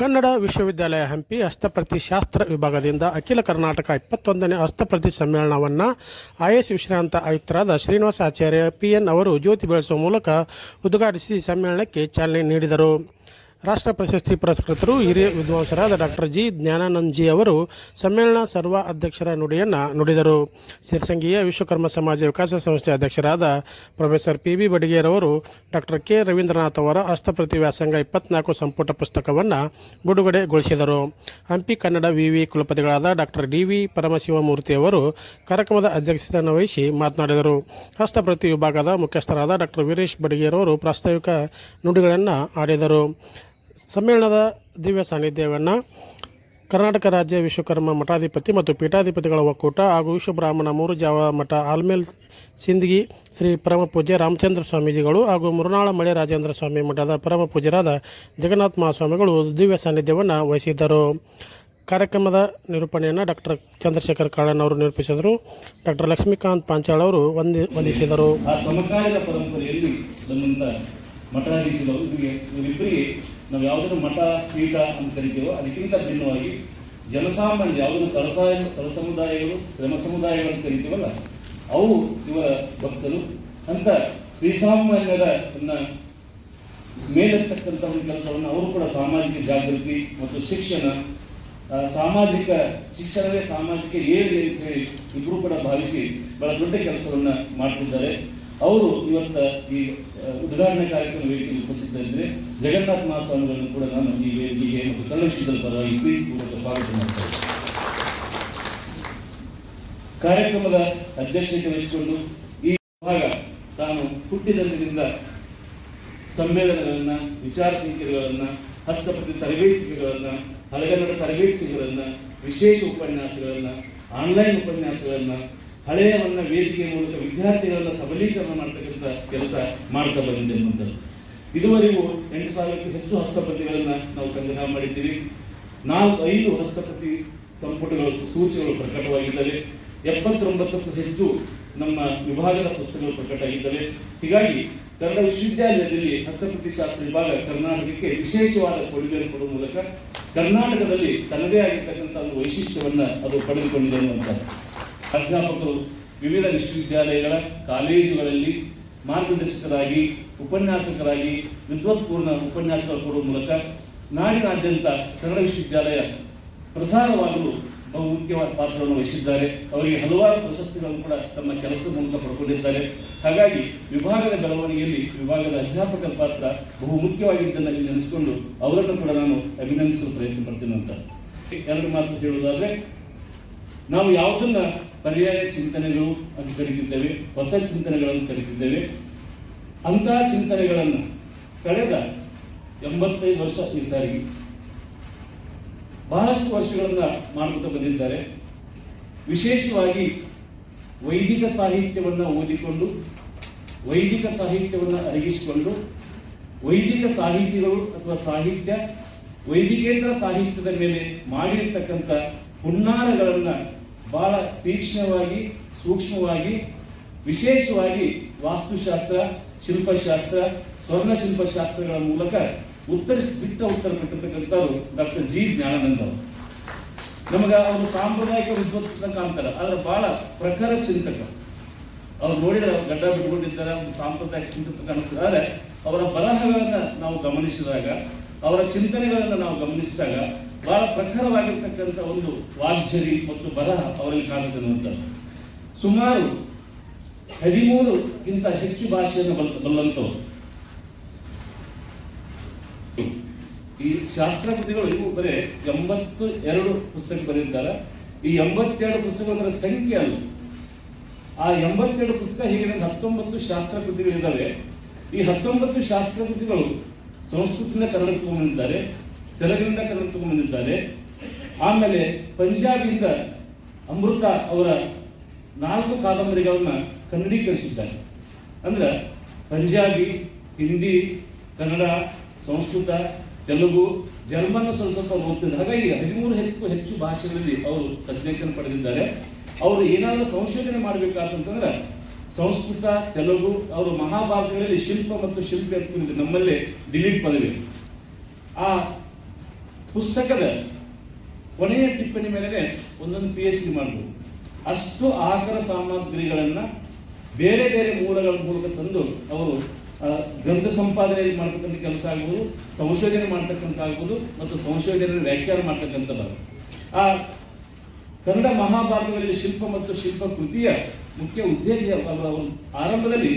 ಕನ್ನಡ ವಿಶ್ವವಿದ್ಯಾಲಯ ಹಂಪಿ ಹಸ್ತಪ್ರತಿ ಶಾಸ್ತ್ರ ವಿಭಾಗದಿಂದ ಅಖಿಲ ಕರ್ನಾಟಕ ಇಪ್ಪತ್ತೊಂದನೇ ಹಸ್ತಪ್ರತಿ ಸಮ್ಮೇಳನವನ್ನು ಐ ಎಸ್ ವಿಶ್ರಾಂತ ಆಯುಕ್ತರಾದ ಶ್ರೀನಿವಾಸ ಆಚಾರ್ಯ ಪಿ ಎನ್ ಅವರು ಜ್ಯೋತಿ ಬೆಳೆಸುವ ಮೂಲಕ ಉದ್ಘಾಟಿಸಿ ಸಮ್ಮೇಳನಕ್ಕೆ ಚಾಲನೆ ನೀಡಿದರು. ರಾಷ್ಟ್ರ ಪ್ರಶಸ್ತಿ ಪುರಸ್ಕೃತರು ಹಿರಿಯ ವಿದ್ವಾಂಸರಾದ ಡಾಕ್ಟರ್ ಜಿ ಜ್ಞಾನಾನಂದ್ ಜಿ ಅವರು ಸಮ್ಮೇಳನ ಸರ್ವ ಅಧ್ಯಕ್ಷರ ನುಡಿಯನ್ನು ನುಡಿದರು. ಸಿರ್ಸಂಗಿಯ ವಿಶ್ವಕರ್ಮ ಸಮಾಜ ವಿಕಾಸ ಸಂಸ್ಥೆ ಅಧ್ಯಕ್ಷರಾದ ಪ್ರೊಫೆಸರ್ ಪಿ ಬಿ ಬಡಿಗೇರವರು ಡಾಕ್ಟರ್ ಕೆ ರವೀಂದ್ರನಾಥ್ ಅವರ ಹಸ್ತಪ್ರತಿ ವ್ಯಾಸಂಗ ಇಪ್ಪತ್ನಾಲ್ಕು ಸಂಪುಟ ಪುಸ್ತಕವನ್ನು ಬಿಡುಗಡೆಗೊಳಿಸಿದರು. ಹಂಪಿ ಕನ್ನಡ ವಿವಿ ಕುಲಪತಿಗಳಾದ ಡಾಕ್ಟರ್ ಡಿ ವಿ ಪರಮಶಿವಮೂರ್ತಿ ಅವರು ಕಾರ್ಯಕ್ರಮದ ಅಧ್ಯಕ್ಷತೆಯನ್ನು ವಹಿಸಿ ಮಾತನಾಡಿದರು. ಹಸ್ತಪ್ರತಿ ವಿಭಾಗದ ಮುಖ್ಯಸ್ಥರಾದ ಡಾಕ್ಟರ್ ವೀರೇಶ್ ಬಡಿಗೇರವರು ಪ್ರಾಸ್ತಾವಿಕ ನುಡಿಗಳನ್ನು ಆಡಿದರು ಸಮ್ಮೇಳನದ ದಿವ್ಯ ಸಾನ್ನಿಧ್ಯವನ್ನು ಕರ್ನಾಟಕ ರಾಜ್ಯ ವಿಶ್ವಕರ್ಮ ಮಠಾಧಿಪತಿ ಮತ್ತು ಪೀಠಾಧಿಪತಿಗಳ ಒಕ್ಕೂಟ ಹಾಗೂ ವಿಶ್ವಬ್ರಾಹ್ಮಣ ಮೂರು ಜಾವ ಮಠ ಆಲ್ಮೇಲ್ ಸಿಂದಗಿ ಶ್ರೀ ಪರಮ ಪೂಜ್ಯ ರಾಮಚಂದ್ರ ಸ್ವಾಮೀಜಿಗಳು ಹಾಗೂ ಮುರುನಾಳ ಮಳೆ ರಾಜೇಂದ್ರ ಸ್ವಾಮಿ ಮಠದ ಪರಮ ಪೂಜ್ಯರಾದ ಜಗನ್ನಾಥ ಮಹಾಸ್ವಾಮಿಗಳು ದಿವ್ಯ ಸಾನ್ನಿಧ್ಯವನ್ನು ವಹಿಸಿದ್ದರು. ಕಾರ್ಯಕ್ರಮದ ನಿರೂಪಣೆಯನ್ನು ಡಾಕ್ಟರ್ ಚಂದ್ರಶೇಖರ್ ಕಾಳನ್ ಅವರು ನಿರೂಪಿಸಿದರು. ಡಾಕ್ಟರ್ ಲಕ್ಷ್ಮೀಕಾಂತ್ ಪಾಂಚಾಳ್ ಅವರು ವಂದಿ, ವಂದಿಸಿದರು. ಮಠಾಧೀಶರು ನಾವು ಯಾವುದನ್ನು ಮಠ, ಪೀಠ ಅಂತ ಕರಿತೀವೋ ಅದಕ್ಕಿಂತ ಭಿನ್ನವಾಗಿ ಜನಸಾಮಾನ್ಯ ಯಾವುದನ್ನು ತಳಸಾಯ ತಳ ಸಮುದಾಯಗಳು ಶ್ರಮ ಸಮುದಾಯಗಳು ಅಂತ ಕರಿತೀವಲ್ಲ, ಅವು ಇವರ ಭಕ್ತರು. ಅಂತ ಶ್ರೀಸಾಮಾನ್ಯರ ಮೇಲಿರ್ತಕ್ಕಂಥ ಒಂದು ಕೆಲಸವನ್ನು ಅವರು ಕೂಡ ಸಾಮಾಜಿಕ ಜಾಗೃತಿ ಮತ್ತು ಶಿಕ್ಷಣ ಸಾಮಾಜಿಕ ಶಿಕ್ಷಣವೇ ಸಾಮಾಜಿಕ ಏಳಿಗೆ ಅಂತ ಹೇಳಿ ಇಬ್ಬರು ಕೂಡ ಭಾವಿಸಿ ಬಹಳ ದೊಡ್ಡ ಕೆಲಸವನ್ನು ಮಾಡ್ತಿದ್ದಾರೆ. ಅವರು ಇವತ್ತ ಈ ಉದ್ಘಾಟನೆ ಕಾರ್ಯಕ್ರಮ ವೇದಿಕೆಯಲ್ಲಿ ಉಪಸ್ಥಿತರಿದ್ದರೆ ಜಗನ್ನಾಥ ಮಹಾಸ್ವಾಮಿಗಳನ್ನು ಕೂಡ ನಾನು ಈ ವೇದಿಕೆಗೆ ಮತ್ತು ಕನ್ನಡ ಪರವಾಗಿ ಪ್ರೀತಿಪೂರ್ವಕ ಸ್ವಾಗತ ಮಾಡ್ತೇನೆ ಕಾರ್ಯಕ್ರಮದ ಅಧ್ಯಕ್ಷತೆ ವಹಿಸಿಕೊಂಡು ಈ ವಿಭಾಗ ತಾನು ಹುಟ್ಟಿದಂದಿನಿಂದ ಸಮ್ಮೇಳನಗಳನ್ನ ವಿಚಾರ ಸಂಕಿರಣಗಳನ್ನ ಹಸ್ತಪತಿ ತರಬೇತಿ ಶಿಬಿರಗಳನ್ನ ಹಲಗನ್ನಡ ತರಬೇತಿ ಶಿಬಿರಗಳನ್ನ ವಿಶೇಷ ಉಪನ್ಯಾಸಗಳನ್ನ, ಆನ್ಲೈನ್ ಉಪನ್ಯಾಸಗಳನ್ನ ಹಳೆಯವನ್ನ ವೇದಿಕೆಯ ಮೂಲಕ ವಿದ್ಯಾರ್ಥಿಗಳನ್ನ ಸಬಲೀಕರಣ ಮಾಡ್ತಕ್ಕಂಥ ಕೆಲಸ ಮಾಡ್ತಾ ಬಂದಿದೆ ಅನ್ನುವಂಥದ್ದು ಇದುವರೆಗೂ ಎಂಟು ಸಾವಿರಕ್ಕೂ ಹೆಚ್ಚು ಹಸ್ತಪತಿಗಳನ್ನು ನಾವು ಸಂಗ್ರಹ ಮಾಡಿದ್ದೀವಿ. ನಾಲ್ಕು, ಐದು ಹಸ್ತಪತಿ ಸಂಪುಟಗಳು, ಸೂಚಿಗಳು ಪ್ರಕಟವಾಗಿದ್ದಾವೆ. ಎಪ್ಪತ್ತೊಂಬತ್ತಕ್ಕೂ ಹೆಚ್ಚು ನಮ್ಮ ವಿಭಾಗದ ಪುಸ್ತಕಗಳು ಪ್ರಕಟ ಆಗಿದ್ದಾವೆ. ಹೀಗಾಗಿ ಕನ್ನಡ ವಿಶ್ವವಿದ್ಯಾಲಯದಲ್ಲಿ ಹಸ್ತಪ್ರತಿ ಶಾಸ್ತ್ರ ವಿಭಾಗ ಕರ್ನಾಟಕಕ್ಕೆ ವಿಶೇಷವಾದ ಕೊಡುಗೆಯನ್ನು ಕೊಡುವ ಮೂಲಕ ಕರ್ನಾಟಕದಲ್ಲಿ ತನ್ನದೇ ಆಗಿರ್ತಕ್ಕಂಥ ಒಂದು ವೈಶಿಷ್ಟ್ಯವನ್ನು ಅದು ಪಡೆದುಕೊಂಡಿದೆ ಅನ್ನುವಂಥದ್ದು. ಅಧ್ಯಾಪಕರು ವಿವಿಧ ವಿಶ್ವವಿದ್ಯಾಲಯಗಳ ಕಾಲೇಜುಗಳಲ್ಲಿ ಮಾರ್ಗದರ್ಶಕರಾಗಿ, ಉಪನ್ಯಾಸಕರಾಗಿ, ವಿದ್ವತ್ಪೂರ್ಣ ಉಪನ್ಯಾಸಗಳು ಕೊಡುವ ಮೂಲಕ ನಾಡಿನಾದ್ಯಂತ ಕನ್ನಡ ವಿಶ್ವವಿದ್ಯಾಲಯ ಪ್ರಸಾರವಾಗಲು ಬಹು ಮುಖ್ಯವಾದ ಪಾತ್ರವನ್ನು ವಹಿಸಿದ್ದಾರೆ. ಅವರಿಗೆ ಹಲವಾರು ಪ್ರಶಸ್ತಿಗಳನ್ನು ಕೂಡ ತಮ್ಮ ಕೆಲಸದ ಮೂಲಕ ಪಡ್ಕೊಂಡಿದ್ದಾರೆ. ಹಾಗಾಗಿ ವಿಭಾಗದ ಬೆಳವಣಿಗೆಯಲ್ಲಿ ವಿಭಾಗದ ಅಧ್ಯಾಪಕರ ಪಾತ್ರ ಬಹು ಮುಖ್ಯವಾಗಿದ್ದನ್ನು ನೆನೆಸಿಕೊಂಡು ಅವರನ್ನು ಕೂಡ ನಾನು ಅಭಿನಂದಿಸಲು ಪ್ರಯತ್ನ ಪಡ್ತೀನಿ ಅಂತ. ಎರಡು ಮಾತು ಹೇಳುವುದಾದರೆ, ನಾವು ಯಾವುದನ್ನ ಪರ್ಯಾಯ ಚಿಂತನೆಗಳು ಅಂತ ಕರೀತಿದ್ದೇವೆ, ಹೊಸ ಚಿಂತನೆಗಳನ್ನು ಕರೀತಿದ್ದೇವೆ. ಅಂತಹ ಚಿಂತನೆಗಳನ್ನು ಕಳೆದ ಎಂಬತ್ತೈದು ವರ್ಷ ಈ ಸಾರಿಗೆ. ಬಹಳಷ್ಟು ವರ್ಷಗಳನ್ನ ಮಾಡ್ಕೊತ ಬಂದಿದ್ದಾರೆ. ವಿಶೇಷವಾಗಿ ವೈದಿಕ ಸಾಹಿತ್ಯವನ್ನು ಓದಿಕೊಂಡು, ವೈದಿಕ ಸಾಹಿತ್ಯವನ್ನು ಅರಗಿಸಿಕೊಂಡು, ವೈದಿಕ ಸಾಹಿತ್ಯಗಳು ಅಥವಾ ಸಾಹಿತ್ಯ ವೈದಿಕೇತರ ಸಾಹಿತ್ಯದ ಮೇಲೆ ಮಾಡಿರ್ತಕ್ಕಂಥ ಹುನ್ನಾರಗಳನ್ನ ಬಹಳ ತೀಕ್ಷ್ಣವಾಗಿ, ಸೂಕ್ಷ್ಮವಾಗಿ, ವಿಶೇಷವಾಗಿ ವಾಸ್ತುಶಾಸ್ತ್ರ, ಶಿಲ್ಪಶಾಸ್ತ್ರ, ಸ್ವರ್ಣ ಶಿಲ್ಪಶಾಸ್ತ್ರಗಳ ಮೂಲಕ ಉತ್ತರಿಸಿ ಬಿಟ್ಟ ಉತ್ತರ ಕೊಟ್ಟಿರ್ತಕ್ಕಂಥವ್ರು ಡಾಕ್ಟರ್ ಜಿ. ಜ್ಞಾನಾನಂದ ಅವರು. ನಮಗೆ ಅವರು ಸಾಂಪ್ರದಾಯಿಕ ವಿದ್ವತ್ ಕಾಣ್ತಾರೆ, ಆದ್ರೆ ಬಹಳ ಪ್ರಖರ ಚಿಂತಕ. ಅವ್ರು ನೋಡಿದ್ರೆ ಗಡ್ಡ ಬಿಟ್ಕೊಂಡಿದ್ದಾರೆ ಒಂದು ಸಾಂಪ್ರದಾಯಿಕ ಚಿಂತಕ ಕಾಣಿಸ್ತಾರೆ ಅವರ ಬರಹಗಳನ್ನು ನಾವು ಗಮನಿಸಿದಾಗ, ಅವರ ಚಿಂತನೆಗಳನ್ನು ನಾವು ಗಮನಿಸಿದಾಗ ಬಹಳ ಪ್ರಖರವಾಗಿರ್ತಕ್ಕಂಥ ಒಂದು ವಾಗ್ಝರಿ ಮತ್ತು ಬರಹ ಅವರಲ್ಲಿ ಕಾಣುತ್ತಿರುವಂಥದ್ದು ಸುಮಾರು ಹದಿಮೂರುಗಿಂತ ಹೆಚ್ಚು ಭಾಷೆಯನ್ನು ಬಲ್, ಬಲ್ಲಂಥವ್ರು. ಈ ಶಾಸ್ತ್ರಕೃತಿಗಳು ಇವು ಬರೇ ಎಂಬತ್ತು ಎರಡು ಪುಸ್ತಕ ಬರೆದಿದ್ದಾರೆ. ಈ ಎಂಬತ್ತೆರಡು ಪುಸ್ತಕಗಳ ಸಂಖ್ಯೆ ಅಲ್ಲ ಆ ಎಂಬತ್ತೆರಡು ಪುಸ್ತಕ ಹೀಗೆ ಹತ್ತೊಂಬತ್ತು ಶಾಸ್ತ್ರಕೃತಿಗಳಿದ್ದಾವೆ. ಈ ಹತ್ತೊಂಬತ್ತು ಶಾಸ್ತ್ರಕೃತಿಗಳು ಸಂಸ್ಕೃತಿನ ಕನ್ನಡಕ್ಕೆ ತಗೊಂಡ್ಬಂದಿದ್ದಾರೆ ತೆಲುಗಿನಿಂದ ಕರೆದುಕೊಂಡು ತಗೊಂಡ್ಬಂದಿದ್ದಾರೆ. ಆಮೇಲೆ ಪಂಜಾಬಿಯಿಂದ ಅಮೃತ ಅವರ ನಾಲ್ಕು ಕಾದಂಬರಿಗಳನ್ನ ಕನ್ನಡೀಕರಿಸಿದ್ದಾರೆ. ಅಂದ್ರೆ ಪಂಜಾಬಿ, ಹಿಂದಿ, ಕನ್ನಡ, ಸಂಸ್ಕೃತ, ತೆಲುಗು ಜರ್ಮನ್ ಸ್ವಲ್ಪ ಸ್ವಲ್ಪ ಓದ್ತಿದ್ದಾರೆ. ಹಾಗಾಗಿ ಹದಿಮೂರು ಹೆಚ್ಚು ಹೆಚ್ಚು ಭಾಷೆಗಳಲ್ಲಿ ಅವರು ತಜ್ಞತೆಯನ್ನು ಪಡೆದಿದ್ದಾರೆ. ಅವರು ಏನಾದರೂ ಸಂಶೋಧನೆ ಮಾಡಬೇಕಾದಂತಂದ್ರೆ ಸಂಸ್ಕೃತ, ತೆಲುಗು, ಅವರು ಮಹಾಭಾರತಗಳಲ್ಲಿ ಶಿಲ್ಪ ಮತ್ತು ಶಿಲ್ಪಿ ಅಂತ ನಮ್ಮಲ್ಲಿ ಡಿಲೀಟ್ ಪದವಿ. ಆ ಪುಸ್ತಕದ ಕೊನೆಯ ಟಿಪ್ಪಣಿ ಮೇಲೆ ಒಂದೊಂದು ಪಿ ಎಚ್ ಡಿ ಮಾಡ್ಬೋದು ಅಷ್ಟು ಆಕರ ಸಾಮಗ್ರಿಗಳನ್ನು ಬೇರೆ ಬೇರೆ ಮೂಲಗಳ ಮೂಲಕ ತಂದು ಅವರು ಗ್ರಂಥ ಸಂಪಾದನೆಯಲ್ಲಿ ಮಾಡ್ತಕ್ಕಂಥ ಕೆಲಸ ಆಗ್ಬೋದು, ಸಂಶೋಧನೆ ಮಾಡ್ತಕ್ಕಂಥ ಆಗ್ಬೋದು ಮತ್ತು ಸಂಶೋಧನೆ ವ್ಯಾಖ್ಯಾನ ಮಾಡ್ತಕ್ಕಂಥದ್ದು ಆ, ಕನ್ನಡ ಮಹಾಭಾರತದಲ್ಲಿ ಶಿಲ್ಪ ಮತ್ತು ಶಿಲ್ಪ ಕೃತಿಯ ಮುಖ್ಯ ಉದ್ದೇಶ ಆರಂಭದಲ್ಲಿ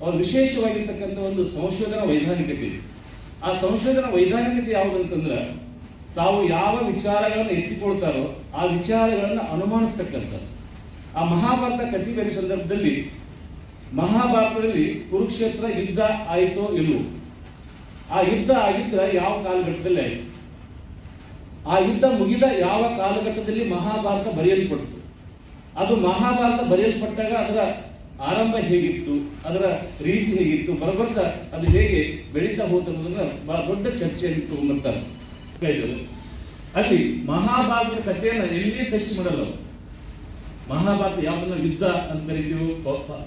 ಅವರು ವಿಶೇಷವಾಗಿರ್ತಕ್ಕಂಥ ಒಂದು ಸಂಶೋಧನಾ ವೈಧಾನಿಕತೆ ಇದೆ. ಆ ಸಂಶೋಧನಾ ವೈಧಾನಿಕತೆ ಯಾವುದಂತಂದ್ರೆ ತಾವು ಯಾವ ವಿಚಾರಗಳನ್ನು ಎತ್ತಿಕೊಳ್ತಾರೋ ಆ ವಿಚಾರಗಳನ್ನು ಅನುಮಾನಿಸ್ತಕ್ಕಂಥದ್ದು. ಆ ಮಹಾಭಾರತ ಕಟ್ಟಿಬೇರೆ ಸಂದರ್ಭದಲ್ಲಿ ಮಹಾಭಾರತದಲ್ಲಿ ಕುರುಕ್ಷೇತ್ರ ಯುದ್ಧ ಆಯಿತೋ ಇಲ್ಲೋ ಆ ಯುದ್ಧ ಆಗಿದ್ದ ಯಾವ ಕಾಲಘಟ್ಟದಲ್ಲಿ ಆಯಿತು? ಆ ಯುದ್ಧ ಮುಗಿದ ಯಾವ ಕಾಲಘಟ್ಟದಲ್ಲಿ ಮಹಾಭಾರತ ಬರೆಯಲ್ಪಡ್ತು? ಅದು ಮಹಾಭಾರತ ಬರೆಯಲ್ಪಟ್ಟಾಗ ಅದರ ಆರಂಭ ಹೇಗಿತ್ತು? ಅದರ ರೀತಿ ಹೇಗಿತ್ತು? ಬರಬರ್ತ ಅದು ಹೇಗೆ ಬೆಳೀತಾ ಹೋತು ಅನ್ನೋದನ್ನ ಬಹಳ ದೊಡ್ಡ ಚರ್ಚೆಯನ್ನು ತಗೊಂಡ್ಬರ್ತಾರೆ ಇದು. ಅಲ್ಲಿ ಮಹಾಭಾರತದ ಕಥೆಯನ್ನು ಎಲ್ಲಿ ಟಚ್ ಮಾಡಲ್ಲ. ಮಹಾಭಾರತ ಯಾವ್ದನ್ನ ಯುದ್ಧ ಅಂತ ಕರಿತೀವೋ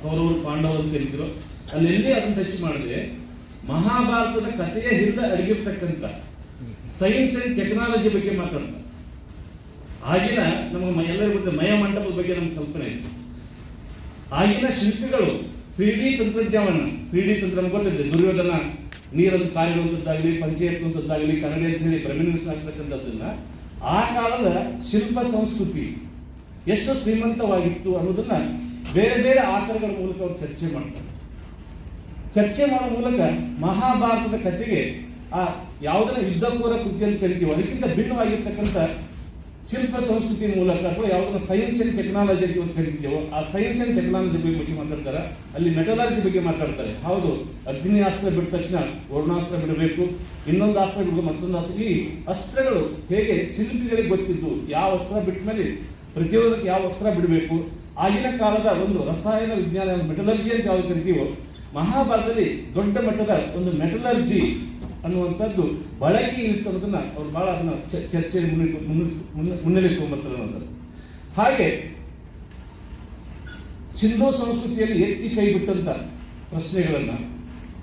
ಕೌರವರು, ಪಾಂಡವರು ಅಂತ ಕರಿತೀರೋ, ಅಲ್ಲಿ ಎಲ್ಲಿ ಅದನ್ನ ಟಚ್ ಮಾಡಿದ್ರೆ ಮಹಾಭಾರತದ ಕಥೆಯ ಹಿಂದೆ ಅಡಗಿರ್ತಕ್ಕಂಥ ಸೈನ್ಸ್ ಅಂಡ್ ಟೆಕ್ನಾಲಜಿ ಬಗ್ಗೆ ಮಾತಾಡ್ತಾರೆ ಆಗಿನ ನಮಗೆ ಎಲ್ಲರ ಗೊತ್ತಿದೆ ಮಯ ಮಂಟಪದ ಬಗ್ಗೆ ನಮ್ಗೆ ಕಲ್ಪನೆ ಇದೆ ಆಗಿನ ಶಿಲ್ಪಿಗಳು ತ್ರೀ ಡಿ ತಂತ್ರಜ್ಞಾನ ತ್ರೀ ಡಿ ತಂತ್ರ ಗೊತ್ತಿದೆ, ದುರ್ಯೋಧನ ನೀರನ್ನು ಕಾಯುವಂಥದ್ದಾಗಲಿ ಎತ್ತುವಂಥದ್ದಾಗಲಿ ಕನ್ನಡ ಅಂತ ಹೇಳಿ ಪ್ರಮಿನಿಸ್ ಆಗ್ತಕ್ಕಂಥದ್ದನ್ನ ಆ ಕಾಲದ ಶಿಲ್ಪ ಸಂಸ್ಕೃತಿ ಎಷ್ಟು ಶ್ರೀಮಂತವಾಗಿತ್ತು ಅನ್ನೋದನ್ನ ಬೇರೆ ಬೇರೆ ಆಕರಗಳ ಮೂಲಕ ಅವರು ಚರ್ಚೆ ಮಾಡ್ತಾರೆ. ಚರ್ಚೆ ಮಾಡೋ ಮೂಲಕ ಮಹಾಭಾರತದ ಕಥೆಗೆ ಆ ಯಾವುದನ್ನ ಯುದ್ಧಪೂರ ಕೃತಿ ಅಂತ ಕರಿತೀವೋ, ಅದಕ್ಕಿಂತ ಭಿನ್ನವಾಗಿರ್ತಕ್ಕಂಥ ಶಿಲ್ಪ ಸಂಸ್ಕೃತಿ ಮೂಲಕ ಅಥವಾ ಯಾವುದನ್ನ ಸೈನ್ಸ್ ಅಂಡ್ ಟೆಕ್ನಾಲಜಿ ಅಂತ ಕರಿತೀವೋ ಆ ಸೈನ್ಸ್ ಅಂಡ್ ಟೆಕ್ನಾಲಜಿ ಬಗ್ಗೆ ಮಾತಾಡ್ತಾರೆ. ಅಲ್ಲಿ ಮೆಟಲಾಲಜಿ ಬಗ್ಗೆ ಮಾತಾಡ್ತಾರೆ. ಹೌದು, ಅಗ್ನಿ ಆಸ್ತ್ರ ಬಿಟ್ಟ ತಕ್ಷಣ ವರ್ಣಾಸ್ತ್ರ ಬಿಡಬೇಕು. ಇನ್ನೊಂದು ಅಸ್ತ್ರ ಬಿಡಬೇಕು ಮತ್ತೊಂದು ಆಸ್ತ್ರ. ಈ ಅಸ್ತ್ರಗಳು ಹೇಗೆ ಶಿಲ್ಪಿಗಳಿಗೆ ಗೊತ್ತಿದ್ದು, ಯಾವ ಅಸ್ತ್ರ ಬಿಟ್ಟ ಮೇಲೆ ಪ್ರತಿಯೊಂದಕ್ಕೆ ಯಾವ ಅಸ್ತ್ರ ಬಿಡಬೇಕು? ಆಗಿನ ಕಾಲದ ಒಂದು ರಸಾಯನ ವಿಜ್ಞಾನ ಮೆಟಲರ್ಜಿ ಅಂತ ಯಾವ್ದು ಕರಿತೀವೋ ಮಹಾಭಾರತದಲ್ಲಿ ದೊಡ್ಡ ಮಟ್ಟದ ಒಂದು ಮೆಟಲರ್ಜಿ ಅನ್ನುವಂಥದ್ದು ಬಳಕೆ ಇತ್ತು ಅನ್ನೋದನ್ನ ಅವ್ರು ಬಹಳ ಅದನ್ನ ಚರ್ಚೆ ಮುನ್ನೆಲೆ ತಗೊಂಡ್ಬರ್ತಾರೆ ಅನ್ನೋದು ಹಾಗೆ ಸಿಂಧೂ ಸಂಸ್ಕೃತಿಯಲ್ಲಿ ಎತ್ತಿ ಕೈ ಬಿಟ್ಟಂತ ಪ್ರಶ್ನೆಗಳನ್ನ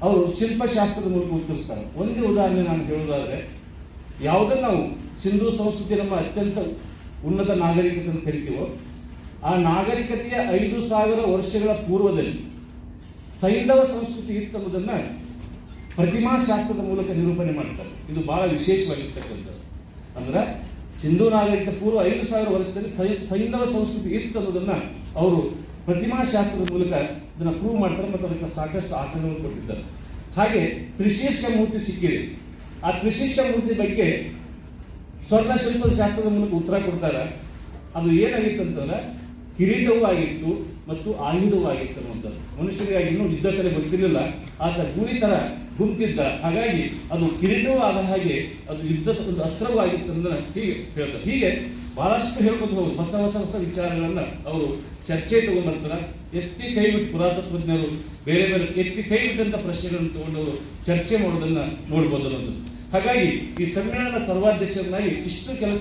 ಅವರು ಶಿಲ್ಪಶಾಸ್ತ್ರದ ಮೂಲಕ ಉತ್ತರಿಸ್ತಾರೆ. ಒಂದೇ ಉದಾಹರಣೆ ನಾನು ಹೇಳೋದಾದ್ರೆ ಯಾವುದನ್ನು ನಾವು ಸಿಂಧೂ ಸಂಸ್ಕೃತಿ ನಮ್ಮ ಅತ್ಯಂತ ಉನ್ನತ ನಾಗರಿಕತೆ ಅಂತ ಕರಿತೀವೋ, ಆ ನಾಗರಿಕತೆಯ ಐದು ಸಾವಿರ ವರ್ಷಗಳ ಪೂರ್ವದಲ್ಲಿ ಸೈಂಧವ ಸಂಸ್ಕೃತಿ ಇತ್ತು ಪ್ರತಿಮಾ ಶಾಸ್ತ್ರದ ಮೂಲಕ ನಿರೂಪಣೆ ಮಾಡ್ತಾರೆ. ಇದು ಬಹಳ ವಿಶೇಷವಾಗಿರ್ತಕ್ಕಂಥದ್ದು. ಅಂದ್ರೆ ಸಿಂಧು ನಾಗರಿಕ ಪೂರ್ವ ಐದು ಸಾವಿರ ವರ್ಷದಲ್ಲಿ ಸೈಂಧವ ಸಂಸ್ಕೃತಿ ಇತ್ತು ಅನ್ನೋದನ್ನ ಅವರು ಪ್ರತಿಮಾಶಾಸ್ತ್ರದ ಮೂಲಕ ಇದನ್ನ ಪ್ರೂವ್ ಮಾಡ್ತಾರೆ ಮತ್ತು ಅದಕ್ಕೆ ಸಾಕಷ್ಟು ಆಕರಣವನ್ನು ಕೊಟ್ಟಿದ್ದಾರೆ. ಹಾಗೆ ತ್ರಿಶೀರ್ಷ ಮೂರ್ತಿ ಸಿಕ್ಕಿದೆ. ಆ ತ್ರಿಶೀರ್ಷ ಮೂರ್ತಿ ಬಗ್ಗೆ ಸ್ವರ್ಣ ಶಿಲ್ಪದ ಶಾಸ್ತ್ರದ ಮೂಲಕ ಉತ್ತರ ಕೊಡ್ತಾರೆ. ಅದು ಏನಾಗಿತ್ತು ಅಂತಂದ್ರೆ ಕಿರೀಟವೂ ಆಗಿತ್ತು ಮತ್ತು ಆಯುಧವಾಗಿರ್ತಕ್ಕಂಥದ್ದು ಇನ್ನೂ ಯುದ್ಧ ಕಲೆ ಗೊತ್ತಿರಲಿಲ್ಲ ಆತ ಗುರಿ ಥರ ಗುಂಪಿದ್ದ. ಹಾಗಾಗಿ ಅದು ಕಿರೀಟವೂ ಆದ ಹಾಗೆ ಅದು ಯುದ್ಧ ಒಂದು ಅಸ್ತ್ರವೂ ಹೀಗೆ ಹೇಳ್ತಾರೆ. ಹೀಗೆ ಬಹಳಷ್ಟು ಹೇಳ್ಕೊಂಡು ಹೋಗುದು. ಹೊಸ ಹೊಸ ಹೊಸ ವಿಚಾರಗಳನ್ನ ಅವರು ಚರ್ಚೆ ತಗೊಂಡ್ಬರ್ತಾರೆ. ಎತ್ತಿ ಕೈ ಬಿಟ್ಟು ಪುರಾತತ್ವಜ್ಞರು ಬೇರೆ ಬೇರೆ ಎತ್ತಿ ಕೈ ಬಿಟ್ಟಂತ ಪ್ರಶ್ನೆಗಳನ್ನು ತಗೊಂಡು ಅವರು ಚರ್ಚೆ ಮಾಡೋದನ್ನ ನೋಡ್ಬೋದು ಅನ್ನೋದು. ಹಾಗಾಗಿ ಈ ಸಮ್ಮೇಳನದ ಸರ್ವಾಧ್ಯಕ್ಷರನ್ನಾಗಿ ಇಷ್ಟು ಕೆಲಸ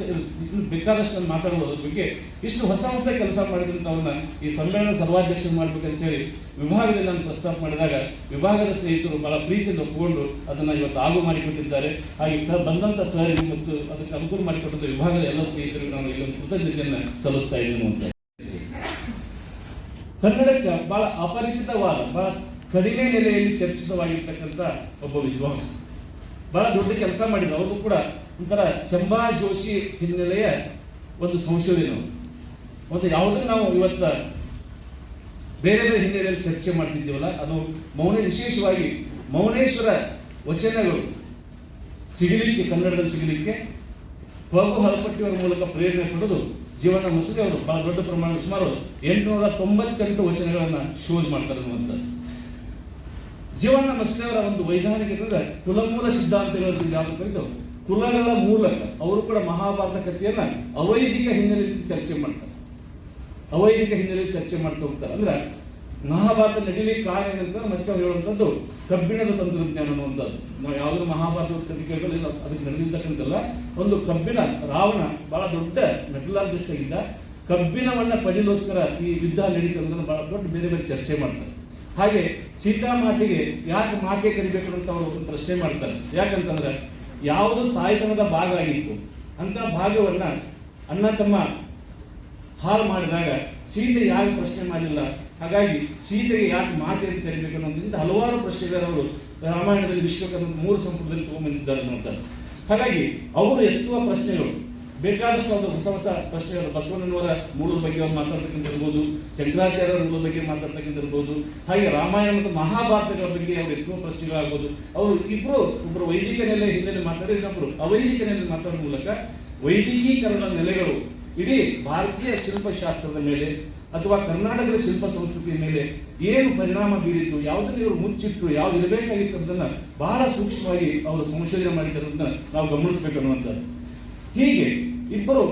ಬೇಕಾದಷ್ಟು ನಾನು ಮಾತಾಡುವುದ್ರ ಬಗ್ಗೆ ಇಷ್ಟು ಹೊಸ ಹೊಸ ಕೆಲಸ ಮಾಡಿದಂಥವ್ರನ್ನ ಈ ಸಮ್ಮೇಳನ ಸರ್ವಾಧ್ಯಕ್ಷರು ಮಾಡ್ಬೇಕಂತ ಹೇಳಿ ವಿಭಾಗದಲ್ಲಿ ನಾನು ಪ್ರಸ್ತಾಪ ಮಾಡಿದಾಗ ವಿಭಾಗದ ಸ್ನೇಹಿತರು ಬಹಳ ಪ್ರೀತಿಯಿಂದ ಒಪ್ಪಿಕೊಂಡು ಅದನ್ನ ಇವತ್ತು ಆಗು ಮಾಡಿಕೊಟ್ಟಿದ್ದಾರೆ. ಹಾಗೆ ಬಂದಂಥ ಸರ್ ಮತ್ತು ಅದಕ್ಕೆ ಅನುಕೂಲ ಮಾಡಿಕೊಟ್ಟಂತ ವಿಭಾಗದ ಎಲ್ಲ ಸ್ನೇಹಿತರಿಗೆ ನಾನು ಇಲ್ಲೊಂದು ಕೃತಜ್ಞತೆಯನ್ನು ಸಲ್ಲಿಸ್ತಾ ಇದ್ದೀನಿ ಅಂತ ಕನ್ನಡಕ್ಕೆ ಬಹಳ ಅಪರಿಚಿತವಾದ, ಬಹಳ ಕಡಿಮೆ ನೆಲೆಯಲ್ಲಿ ಚರ್ಚಿತವಾಗಿರ್ತಕ್ಕಂಥ ಒಬ್ಬ ವಿದ್ವಾಂಸ. ಬಹಳ ದೊಡ್ಡ ಕೆಲಸ ಮಾಡಿದ್ರು. ಅವ್ರಿಗೂ ಕೂಡ ಒಂಥರ ಶಂಭಾ ಜೋಶಿ ಹಿನ್ನೆಲೆಯ ಒಂದು ಸಂಶೋಧನೆ. ಅವರು. ಮತ್ತು ಯಾವುದನ್ನು ನಾವು ಇವತ್ತ ಬೇರೆ ಬೇರೆ ಹಿನ್ನೆಲೆಯಲ್ಲಿ ಚರ್ಚೆ ಮಾಡ್ತಿದ್ದೀವಲ್ಲ, ಅದು ಮೌನ, ವಿಶೇಷವಾಗಿ ಮೌನೇಶ್ವರ ವಚನಗಳು ಸಿಗಲಿಕ್ಕೆ, ಕನ್ನಡದಲ್ಲಿ ಸಿಗಲಿಕ್ಕೆ ಪಗು ಹಲಪಟ್ಟಿಯವರ ಮೂಲಕ ಪ್ರೇರಣೆ ಪಡೆದು ಜೀವನ ಮಸೂದೆ ಅವರು ಬಹಳ ದೊಡ್ಡ ಪ್ರಮಾಣದ ಸುಮಾರು ಎಂಟುನೂರ ತೊಂಬತ್ತೆಂಟು ವಚನಗಳನ್ನು ಶೋಧ ಮಾಡ್ತಾರೆ ಅನ್ನುವಂಥದ್ದು. ಜೀವನ ಮಸ್ತಿಯವರ ಒಂದು ವೈಧಾನಿಕತೆ ಕುಲಮೂಲ ಸಿದ್ಧಾಂತಗಳು ಯಾವುದು ಕರೆದು ಕುಲಗಳ ಮೂಲಕ ಅವರು ಕೂಡ ಮಹಾಭಾರತ ಕಥೆಯನ್ನ ಅವೈದಿಕ ಹಿನ್ನೆಲೆಯಲ್ಲಿ ಚರ್ಚೆ ಮಾಡ್ತಾರೆ. ಅವೈದಿಕ ಹಿನ್ನೆಲೆಯಲ್ಲಿ ಚರ್ಚೆ ಮಾಡ್ತಾ ಹೋಗ್ತಾರೆ. ಅಂದ್ರೆ ಮಹಾಭಾರತ ನಡೀಲಿಕ್ಕೆ ಕಾರಣ ಏನಂತ ಮತ್ತೆ ಅವ್ರು ಹೇಳುವಂಥದ್ದು, ಕಬ್ಬಿಣದ ತಂತ್ರಜ್ಞಾನ ಅನ್ನುವಂಥದ್ದು ನಾವು ಯಾವ್ದು ಮಹಾಭಾರತ ಕಥೆ ಕೇಳಿದ್ರೆ ಇಲ್ಲ ಅದಕ್ಕೆ ನಡೆದಿರ್ತಕ್ಕಂಥಲ್ಲ ಒಂದು ಕಬ್ಬಿಣ, ರಾವಣ, ಬಹಳ ದೊಡ್ಡ ಮೆಟಲಾರ್ಜಿಸ್ಟ್ ಆಗಿದ್ದ. ಕಬ್ಬಿಣವನ್ನ ಪಡೆಯಲೋಸ್ಕರ ಈ ಯುದ್ಧ ನಡೀತಂದ್ರೆ ಬಹಳ ದೊಡ್ಡ ಬೇರೆ ಬೇರೆ ಚರ್ಚೆ ಮಾಡ್ತಾರೆ. ಹಾಗೆ ಸೀತಾಮಾತೆಗೆ ಯಾಕೆ ಮಾತೆ ಕರಿಬೇಕು ಅಂತ ಅವರು ಪ್ರಶ್ನೆ ಮಾಡ್ತಾರೆ. ಯಾಕಂತಂದ್ರೆ ಯಾವುದು ತಾಯ್ತನದ ಭಾಗ ಆಗಿತ್ತು. ಅಂತ ಭಾಗವನ್ನ ಅಣ್ಣ ತಮ್ಮ ಹಾಳು ಮಾಡಿದಾಗ ಸೀತೆ ಯಾಕೆ ಪ್ರಶ್ನೆ ಮಾಡಲಿಲ್ಲ ಹಾಗಾಗಿ ಸೀತೆಗೆ ಯಾಕೆ ಮಾತೆ ಅಂತ ಕರಿಬೇಕು ಅನ್ನೋದ್ರಿಂದ ಹಲವಾರು ಪ್ರಶ್ನೆಗಳು ರಾಮಾಯಣದಲ್ಲಿ ವಿಶ್ವಕರ್ಮ ಮೂರು ಸಂಪುಟದಲ್ಲಿ ತಗೊಂಡ್ಬಂದಿದ್ದಾರೆ ಅಂತ. ಹಾಗಾಗಿ ಅವರು ಎತ್ತುವ ಪ್ರಶ್ನೆಗಳು ಬೇಕಾದಷ್ಟು ಒಂದು ಹೊಸ ಹೊಸ ಪ್ರಶ್ನೆಗಳು. ಬಸವಣ್ಣನವರ ಮೂಲದ ಬಗ್ಗೆ ಅವ್ರು ಮಾತಾಡ್ತಕ್ಕಂಥ ಇರ್ಬೋದು, ಶಂಕರಾಚಾರ್ಯರ ಮೂಲದ ಬಗ್ಗೆ ಮಾತಾಡ್ತಕ್ಕಂಥ ಇರ್ಬೋದು, ಹಾಗೆ ರಾಮಾಯಣ ಮತ್ತು ಮಹಾಭಾರತಗಳ ಬಗ್ಗೆ ಅವ್ರು ಎತ್ತುವ ಪ್ರಶ್ನೆಗಳಾಗ್ಬೋದು. ಅವರು ಇಬ್ಬರು ಒಬ್ಬರು ವೈದಿಕ ನೆಲೆ ಹಿನ್ನೆಲೆ ಮಾತಾಡಿ ಇನ್ನೊಬ್ರು ಅವೈದಿಕ ನೆಲೆ ಮಾತಾಡೋ ಮೂಲಕ ವೈದಿಕೀಕರಣದ ನೆಲೆಗಳು, ಇಡೀ ಭಾರತೀಯ ಶಿಲ್ಪಶಾಸ್ತ್ರದ ಮೇಲೆ ಅಥವಾ ಕರ್ನಾಟಕದ ಶಿಲ್ಪ ಸಂಸ್ಕೃತಿಯ ಮೇಲೆ ಏನು ಪರಿಣಾಮ ಬೀರಿತ್ತು ಯಾವುದನ್ನು ಇವರು ಮುಚ್ಚಿಟ್ಟು ಯಾವ್ದು ಇರಬೇಕಾಗಿತ್ತು ಅಂತ ಬಹಳ ಸೂಕ್ಷ್ಮವಾಗಿ ಅವರು ಸಂಶೋಧನೆ ಮಾಡಿದ್ದನ್ನ ನಾವು ಗಮನಿಸಬೇಕು ಅನ್ನುವಂಥದ್ದು. ಹೀಗೆ ಇಬ್ಬರು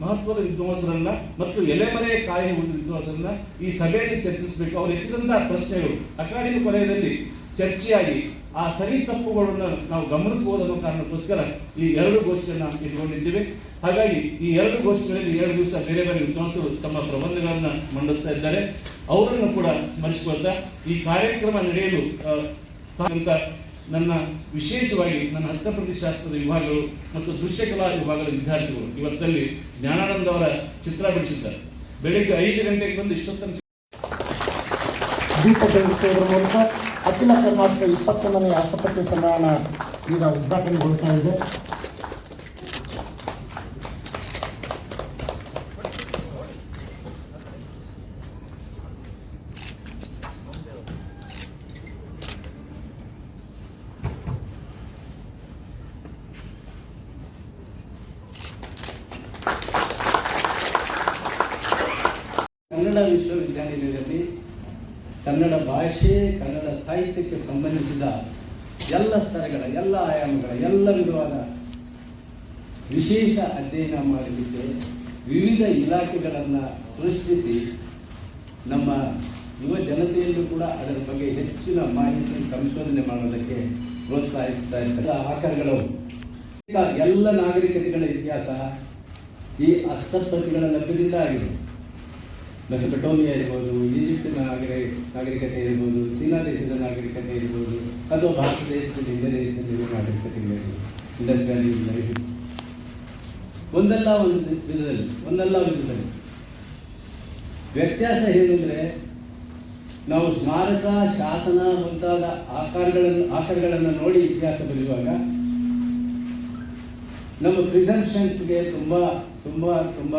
ಮಹತ್ವದ ವಿದ್ವಾಂಸರನ್ನ ಮತ್ತು ಎಲೆಮರೆ ಕಾಯಿ ಹುಟ್ಟಿದ ವಿದ್ವಾಂಸರನ್ನ ಈ ಸಭೆಯಲ್ಲಿ ಚರ್ಚಿಸಬೇಕು. ಅವರು ಎತ್ತಿದಂತಹ ಪ್ರಶ್ನೆಗಳು. ಅಕಾಡೆಮಿ ವಲಯದಲ್ಲಿ ಚರ್ಚೆಯಾಗಿ ಆ ಸರಿ ತಪ್ಪುಗಳನ್ನು ನಾವು ಗಮನಿಸಬಹುದು ಅನ್ನೋ ಕಾರಣಕ್ಕೋಸ್ಕರ ಈ ಎರಡು ಗೋಷ್ಠಿಯನ್ನು ಇಟ್ಕೊಂಡಿದ್ದೇವೆ. ಹಾಗಾಗಿ ಈ ಎರಡು ಗೋಷ್ಠಿಗಳಲ್ಲಿ ಎರಡು ದಿವಸ ಬೇರೆ ಬೇರೆ ವಿದ್ವಾಂಸರು ತಮ್ಮ ಪ್ರಬಂಧಗಳನ್ನು ಮಂಡಿಸ್ತಾ ಇದ್ದಾರೆ. ಅವರನ್ನು ಕೂಡ ಸ್ಮರಿಸುವಂತ ಈ ಕಾರ್ಯಕ್ರಮ ನಡೆಯಲು ನನ್ನ ವಿಶೇಷವಾಗಿ ನನ್ನ ಹಸ್ತಪ್ರತಿಶಾಸ್ತ್ರದ ವಿಭಾಗಗಳು ಮತ್ತು ದೃಶ್ಯಕಲಾ ವಿಭಾಗದ ವಿದ್ಯಾರ್ಥಿಗಳು ಇವತ್ತಲ್ಲಿ ಜ್ಞಾನಾನಂದ ಅವರ ಚಿತ್ರ ಬಿಡಿಸಿದ್ದಾರೆ. ಬೆಳಿಗ್ಗೆ ಐದು ಗಂಟೆಗೆ ಬಂದು ಇಷ್ಟೊತ್ತನ್ನು ದೀಪ ಬೆಳಗುವುದರ ಮೂಲಕ ಅಖಿಲ ಕರ್ನಾಟಕ ಇಪ್ಪತ್ತೊಂದನೇ ಹಸ್ತಪತಿ ಸಮ್ಮೇಳನ ಈಗ ಉದ್ಘಾಟನೆಗೊಳ್ತಾ ಇದೆ ಕನ್ನಡ ವಿಶ್ವವಿದ್ಯಾನಿಲಯದಲ್ಲಿ ಕನ್ನಡ ಭಾಷೆ, ಕನ್ನಡ ಸಾಹಿತ್ಯಕ್ಕೆ ಸಂಬಂಧಿಸಿದ ಎಲ್ಲ ಸ್ತರಗಳ ಎಲ್ಲ ಆಯಾಮಗಳ, ಎಲ್ಲ ವಿಧವಾದ ವಿಶೇಷ ಅಧ್ಯಯನ ಮಾಡಲಿಕ್ಕೆ ವಿವಿಧ ಇಲಾಖೆಗಳನ್ನು ಸೃಷ್ಟಿಸಿ ನಮ್ಮ ಯುವ ಜನತೆಯಲ್ಲೂ ಕೂಡ ಅದರ ಬಗ್ಗೆ ಹೆಚ್ಚಿನ ಮಾಹಿತಿ ಸಂಶೋಧನೆ ಮಾಡೋದಕ್ಕೆ ಪ್ರೋತ್ಸಾಹಿಸ್ತಾ ಇದ್ದಾರೆ. ಆಕಾರಗಳು. ಎಲ್ಲ ನಾಗರಿಕತೆಗಳ ಇತಿಹಾಸ ಈ ಹಸ್ತಪ್ರತಿಗಳ ಲಭ್ಯದಿಂದ ಆಗಿದೆ. ಮೆಸಪಟೋಮಿಯಾ ಇರ್ಬೋದು, ಈಜಿಪ್ಟಿನ ನಾಗರಿ ನಾಗರಿಕತೆ ಇರ್ಬೋದು, ಚೀನಾ ದೇಶದ ನಾಗರಿಕತೆ ಇರ್ಬೋದು, ಅಥವಾ ಭಾರತ ದೇಶದಲ್ಲಿ ಇಂಡಿಯಾ ದೇಶದಲ್ಲಿರುವ ನಾಗರಿಕತೆಗಳಿರ್ಬೋದು ಇಂಡಸ್ಟ್ರಿಯಲ್ ಲೈಫ್ ಒಂದಲ್ಲ ಒಂದು ವಿಧದಲ್ಲಿ ಒಂದಲ್ಲ ವಿಧದಲ್ಲಿ ವ್ಯತ್ಯಾಸ ಏನಂದರೆ ನಾವು ಸ್ಮಾರಕ, ಶಾಸನ ಮುಂತಾದ ಆಕಾರಗಳನ್ನು ಆಕಾರಗಳನ್ನು ನೋಡಿ ಇತಿಹಾಸ ಬರೆಯುವಾಗ, ನಮ್ಮ ಪ್ರಿಸಂಪ್ಷನ್ಸ್ಗೆ ತುಂಬ ತುಂಬ ತುಂಬ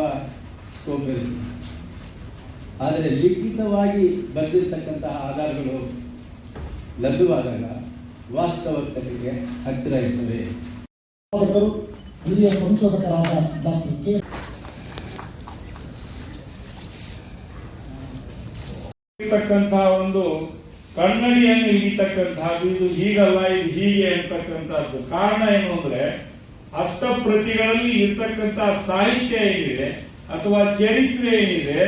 ಸ್ಕೋಪ್ ಇರುತ್ತೆ. ಆದರೆ ಲಿಖಿತವಾಗಿ ಬರೆದಿರ್ತಕ್ಕಂತಹ ಆಧಾರಗಳು ಲಭ್ಯವಾದಾಗ ವಾಸ್ತವತೆಗೆ ಹತ್ತಿರ ಇರ್ತವೆ. ಹಿರಿಯ ಸಂಶೋಧಕರಾದ ಡಾಕ್ಟರ್ ಕೆ. ಇರ್ತಕ್ಕಂತಹ ಒಂದು ಕನ್ನಡಿಯನ್ನು ಹಿಡಿತಕ್ಕಂತಹದ್ದು ಇದು ಹೀಗಲ್ಲ ಇದು ಹೀಗೆ ಅಂತಕ್ಕಂಥದ್ದು. ಕಾರಣ ಏನು ಅಂದ್ರೆ ಹಸ್ತಪ್ರತಿಗಳಲ್ಲಿ ಇರ್ತಕ್ಕಂತಹ ಸಾಹಿತ್ಯ ಏನಿದೆ ಅಥವಾ ಚರಿತ್ರೆ ಏನಿದೆ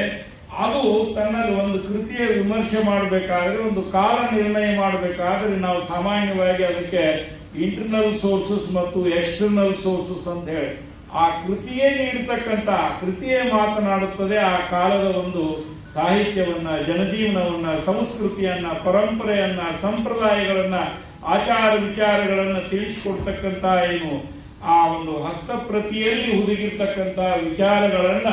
ಅದು ತನ್ನದು ಒಂದು ಕೃತಿಯ ವಿಮರ್ಶೆ ಮಾಡಬೇಕಾದ್ರೆ, ಒಂದು ಕಾಲ ನಿರ್ಣಯ ಮಾಡಬೇಕಾದ್ರೆ ನಾವು ಸಾಮಾನ್ಯವಾಗಿ ಅದಕ್ಕೆ ಇಂಟರ್ನಲ್ ಸೋರ್ಸಸ್ ಮತ್ತು ಎಕ್ಸ್ಟರ್ನಲ್ ಸೋರ್ಸಸ್ ಅಂತ ಹೇಳಿ, ಆ ಕೃತಿಯೇ ನೀಡತಕ್ಕಂತ ಕೃತಿಯೇ ಮಾತನಾಡುತ್ತದೆ, ಆ ಕಾಲದ ಒಂದು ಸಾಹಿತ್ಯವನ್ನ, ಜನಜೀವನವನ್ನ, ಸಂಸ್ಕೃತಿಯನ್ನ, ಪರಂಪರೆಯನ್ನ, ಸಂಪ್ರದಾಯಗಳನ್ನ, ಆಚಾರ ವಿಚಾರಗಳನ್ನ ತಿಳಿಸಿಕೊಡ್ತಕ್ಕಂತ ಏನು ಆ ಒಂದು ಹಸ್ತಪ್ರತಿಯಲ್ಲಿ ಹುದುಗಿರ್ತಕ್ಕಂತ ವಿಚಾರಗಳನ್ನ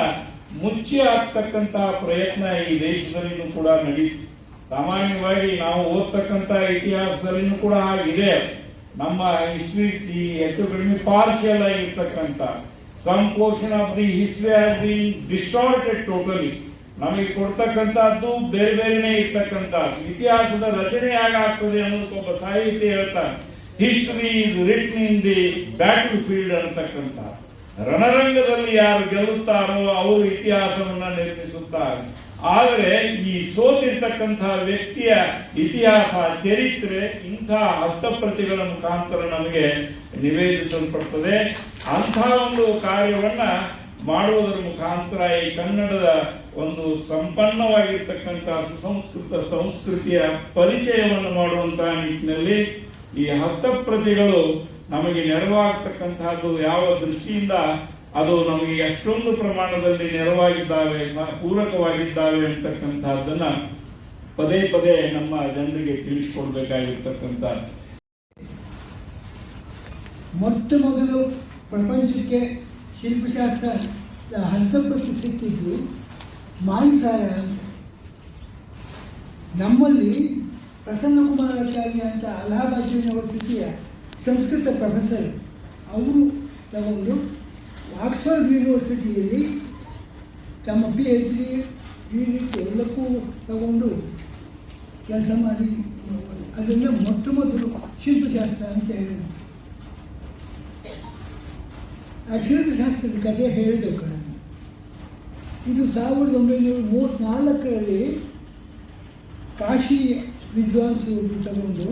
ಮುಚ್ಚಿ ಆಗ್ತಕ್ಕಂತಹ ಪ್ರಯತ್ನ ಈ ದೇಶದಲ್ಲಿನೂ ಕೂಡ ನಡೀತು ಸಾಮಾನ್ಯವಾಗಿ ನಾವು ಓದ್ತಕ್ಕಂತ ಇತಿಹಾಸದಲ್ಲಿನೂ ಕೂಡ ಹಾಗಿದೆ. ನಮ್ಮ ಹಿಸ್ಟ್ರಿ ಹೆಚ್ಚು ಕಡಿಮೆ ಪಾರ್ಶಿಯಲ್ ಆಗಿರ್ತಕ್ಕಂಥ some portion of the history has been distorted totally ನಮಗೆ ಕೊಡ್ತಕ್ಕಂಥದ್ದು ಬೇರೆ ಬೇರೆನೇ ಇರ್ತಕ್ಕಂಥ, ಇತಿಹಾಸದ ರಚನೆ ಹೇಗಾಗ್ತದೆ ಅನ್ನೋದಕ್ಕೆ ಒಬ್ಬ ಸಾಹಿತ್ಯ ಹೇಳ್ತಾರೆ history is written in the battle field ಅನ್ನತಕ್ಕಂಥ ರಣರಂಗದಲ್ಲಿ ಯಾರು ಗೆಲ್ಲುತ್ತಾರೋ ಅವರು ಇತಿಹಾಸವನ್ನ ನಿರ್ಮಿಸುತ್ತಾರೆ ಆದರೆ ಈ ಸೋತಿರ್ತಕ್ಕಂತಹ ವ್ಯಕ್ತಿಯ ಇತಿಹಾಸ, ಚರಿತ್ರೆ ಇಂತಹ ಹಸ್ತಪ್ರತಿಗಳ ಮುಖಾಂತರ ನಮಗೆ ನಿವೇದಿಸಲ್ಪಡ್ತದೆ. ಅಂತಹ ಒಂದು ಕಾರ್ಯವನ್ನ ಮಾಡುವುದರ ಮುಖಾಂತರ ಈ ಕನ್ನಡದ ಒಂದು ಸಂಪನ್ನವಾಗಿರ್ತಕ್ಕಂತಹ ಸುಸಂಸ್ಕೃತ ಸಂಸ್ಕೃತಿಯ ಪರಿಚಯವನ್ನು ಮಾಡುವಂತಹ ನಿಟ್ಟಿನಲ್ಲಿ ಈ ಹಸ್ತಪ್ರತಿಗಳು ನಮಗೆ ನೆರವಾಗ್ತಕ್ಕಂತಹದ್ದು ಯಾವ ದೃಷ್ಟಿಯಿಂದ ಅದು ನಮಗೆ ಎಷ್ಟೊಂದು ಪ್ರಮಾಣದಲ್ಲಿ ನೆರವಾಗಿದ್ದಾವೆ ಪೂರಕವಾಗಿದ್ದಾವೆ ಅಂತಕ್ಕಂತಹದ್ದನ್ನ ಪದೇ ಪದೇ ನಮ್ಮ ಜನರಿಗೆ ತಿಳಿಸ್ಕೊಡ್ಬೇಕಾಗಿರ್ತಕ್ಕಂಥ ಮೊಟ್ಟ ಮೊದಲು ಪ್ರಪಂಚಕ್ಕೆ ಶಿಲ್ಪಶಾಸ್ತ್ರ, ಹಸ್ತಪ್ರತಿ ಸಿಕ್ಕಿದ್ದು ಮಾನ್ಸಾರ ಅಂತ. ನಮ್ಮಲ್ಲಿ ಪ್ರಸನ್ನ ಕುಮಾರಾಚಾರ್ಯ ಅಂತ ಅಲಹಾಬಾದ್ ಯೂನಿವರ್ಸಿಟಿಯ ಸಂಸ್ಕೃತ ಪ್ರೊಫೆಸರ್. ಅವರು ತಗೊಂಡು ಆಕ್ಸ್ಫರ್ಡ್ ಯೂನಿವರ್ಸಿಟಿಯಲ್ಲಿ ತಮ್ಮ ಪಿ ಎಚ್ ಡಿ ಡಿ ಎಲ್ಲಕ್ಕೂ ತಗೊಂಡು ಕೆಲಸ ಮಾಡಿ ಅದರಿಂದ ಮೊಟ್ಟ ಮೊದಲು ಶಿಲ್ಪಶಾಸ್ತ್ರ ಅಂತ ಹೇಳಿದ್ರು. ಆ ಶಿಲ್ಪಶಾಸ್ತ್ರದ ಕಥೆ ಹೇಳಬೇಕು ನಾನು. ಇದು ಸಾವಿರದ ಒಂಬೈನೂರ ಮೂವತ್ತ್ನಾಲ್ಕರಲ್ಲಿ ಕಾಶಿ ವಿದ್ವಾಂಸರು ತಗೊಂಡು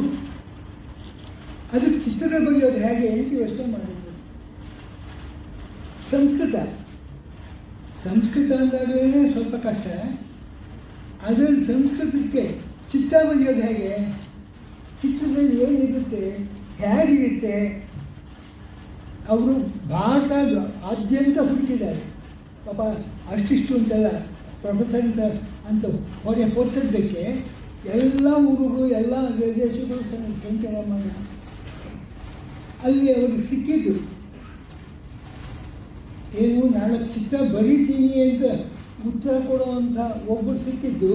ಅದಕ್ಕೆ ಚಿತ್ರ ಬರೆಯೋದು ಹೇಗೆ ಅಂತ ಯೋಚನೆ ಮಾಡಿದ್ರು. ಸಂಸ್ಕೃತ. ಸಂಸ್ಕೃತ ಅಂದಾಗಲೇ ಸ್ವಲ್ಪ ಕಷ್ಟ. ಅದರಲ್ಲಿ ಸಂಸ್ಕೃತಕ್ಕೆ ಚಿತ್ತ ಬರೆಯೋದು ಹೇಗೆ? ಚಿತ್ರದಲ್ಲಿ ಏನಿರುತ್ತೆ ಹೇಗಿರುತ್ತೆ ಅವರು ಭಾರತ ಆದ್ಯಂತ ಹುಟ್ಟಿದ್ದಾರೆ. ಪಾಪ ಅಷ್ಟಿಷ್ಟು ಅಂತೆಲ್ಲ ಪ್ರೊಫೆಸರ್ ಅಂತ ಅಂತ ಹೊರೆ ಹೊರತದ್ದಕ್ಕೆ ಎಲ್ಲ ಊರುಗಳು, ಎಲ್ಲ ದೇಶಗಳು ಸಂಚಾರ ಮಾಡಿ ಅಲ್ಲಿ ಅವರು ಸಿಕ್ಕಿದ್ದು ಏನು ನಾಲ್ಕು ಚಿತ್ರ ಬರೀತೀನಿ ಅಂತ ಉತ್ತರ ಕೊಡುವಂಥ ಒಬ್ಬರು ಸಿಕ್ಕಿದ್ದು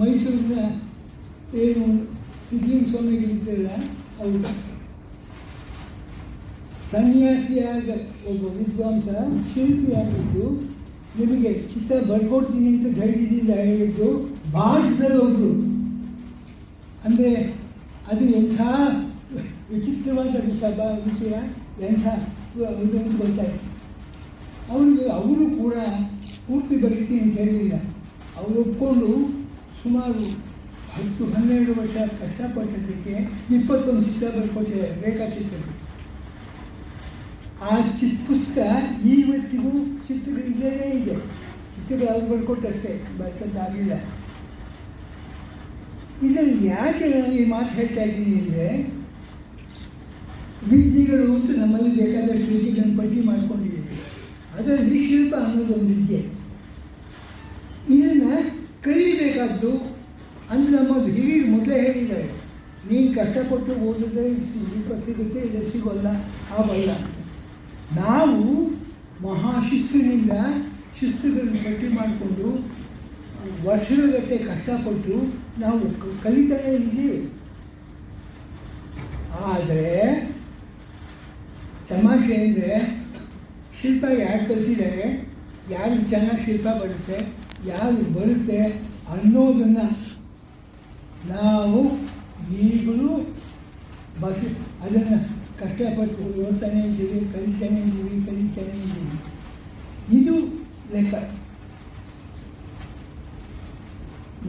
ಮೈಸೂರಿನ ಏನು ಸಿದ್ಲಿಂಗ ಸ್ವಾಮಿಗಳಿದ್ದಲ್ಲ ಅವರು ಸನ್ಯಾಸಿಯಾದ ಒಬ್ಬ ವಿದ್ವಾಂಸ, ಶಿಲ್ಪಿಯಾಗಿದ್ದು, ನಿಮಗೆ ಚಿತ್ರ ಬರ್ಕೊಡ್ತೀನಿ ಅಂತ ಧೈರ್ಯದಿಂದ ಹೇಳಿದ್ದು ಭಾರತದಲ್ಲಿ ಒಬ್ಬರು ಅಂದರೆ ಅದು ಎಂಥ ವಿಚಿತ್ರವಾದ ವಿಷಯ ಬ- ವಿಷಯ ಎಂಥ ಇದು ಅಂತ ಗೊತ್ತಾಯ್ತು ಅವರಿಗೆ, ಅವರು ಕೂಡ ಪೂರ್ತಿ ಬರೀತೀನಿ ಅಂತ ಹೇಳಿಲ್ಲ ಸುಮಾರು ಹತ್ತು, ಹನ್ನೆರಡು ವರ್ಷ ಕಷ್ಟಪಟ್ಟಿದ್ದಕ್ಕೆ ಇಪ್ಪತ್ತೊಂದು ಚಿತ್ರ ಬರ್ಕೊಟ್ಟಿದ್ದಾರೆ ರೇಖಾಚಿತ್ರಗಳು. ಆ ಚಿತ್, ಪುಸ್ತಕ ಇವತ್ತಿಗೂ ಚಿತ್ರಗಳು ಇಲ್ಲೇ ಇದೆ. ಚಿತ್ರಗಳು ಅವ್ರು ಬರ್ಕೊಟ್ಟಷ್ಟೇ ಬರ್ಸೋದಾಗಿಲ್ಲ ಇದರಲ್ಲಿ ಯಾಕೆ ನಾನು ಈ ಮಾತು ಹೇಳ್ತಾ ಇದ್ದೀನಿ ಅಂದರೆ ವಿದ್ಯೆಗಳು ಅಂತ ನಮ್ಮಲ್ಲಿ ಬೇಕಾದಷ್ಟು ವಿದ್ಯೆಗಳನ್ನು ಪಟ್ಟಿ ಮಾಡಿಕೊಂಡಿದ್ದೀವಿ. ಅದರಲ್ಲಿ ಶಿಲ್ಪ ಅನ್ನೋದು ಒಂದು ವಿದ್ಯೆ ಇದನ್ನು ಕಲಿಬೇಕಾದ್ದು ಅಂದರೆ ನಮ್ಮ ಹಿರಿಯರು ಮೊದಲೇ ಹೇಳಿದ್ದಾರೆ. ನೀನು ಕಷ್ಟಪಟ್ಟು ಓದಿದ್ರೆ ಶಿಲ್ಪ ಸಿಗುತ್ತೆ ಇದು ಸಿಗೋಲ್ಲ ಆಗಲ್ಲ ನಾವು ಮಹಾಶಿಸ್ತಿನಿಂದ ಶಿಸ್ತುಗಳನ್ನು ಪಟ್ಟಿ ಮಾಡಿಕೊಂಡು ವರ್ಷಗಟ್ಟೆ ಕಷ್ಟಪಟ್ಟು ನಾವು ಕಲಿತಾನೇ ಇದ್ದೀವಿ. ಆದರೆ ತಮಾಷೆ ಅಂದರೆ ಶಿಲ್ಪ ಯಾರು ಕಲ್ತಿದ್ದಾರೆ, ಯಾರು ಚೆನ್ನಾಗಿ ಶಿಲ್ಪ ಬರುತ್ತೆ, ಯಾರು ಬರುತ್ತೆ ಅನ್ನೋದನ್ನು ನಾವು ಈಗಲೂ ಬಸಿ, ಅದನ್ನು ಕಷ್ಟಪಟ್ಟು ಯೋಚನೆ ಇದ್ದೀವಿ, ಕಲಿತಾನೆ ಇದ್ದೀವಿ ಕಲಿತಾನೆ ಇದ್ದೀವಿ. ಇದು ಲೆಕ್ಕ.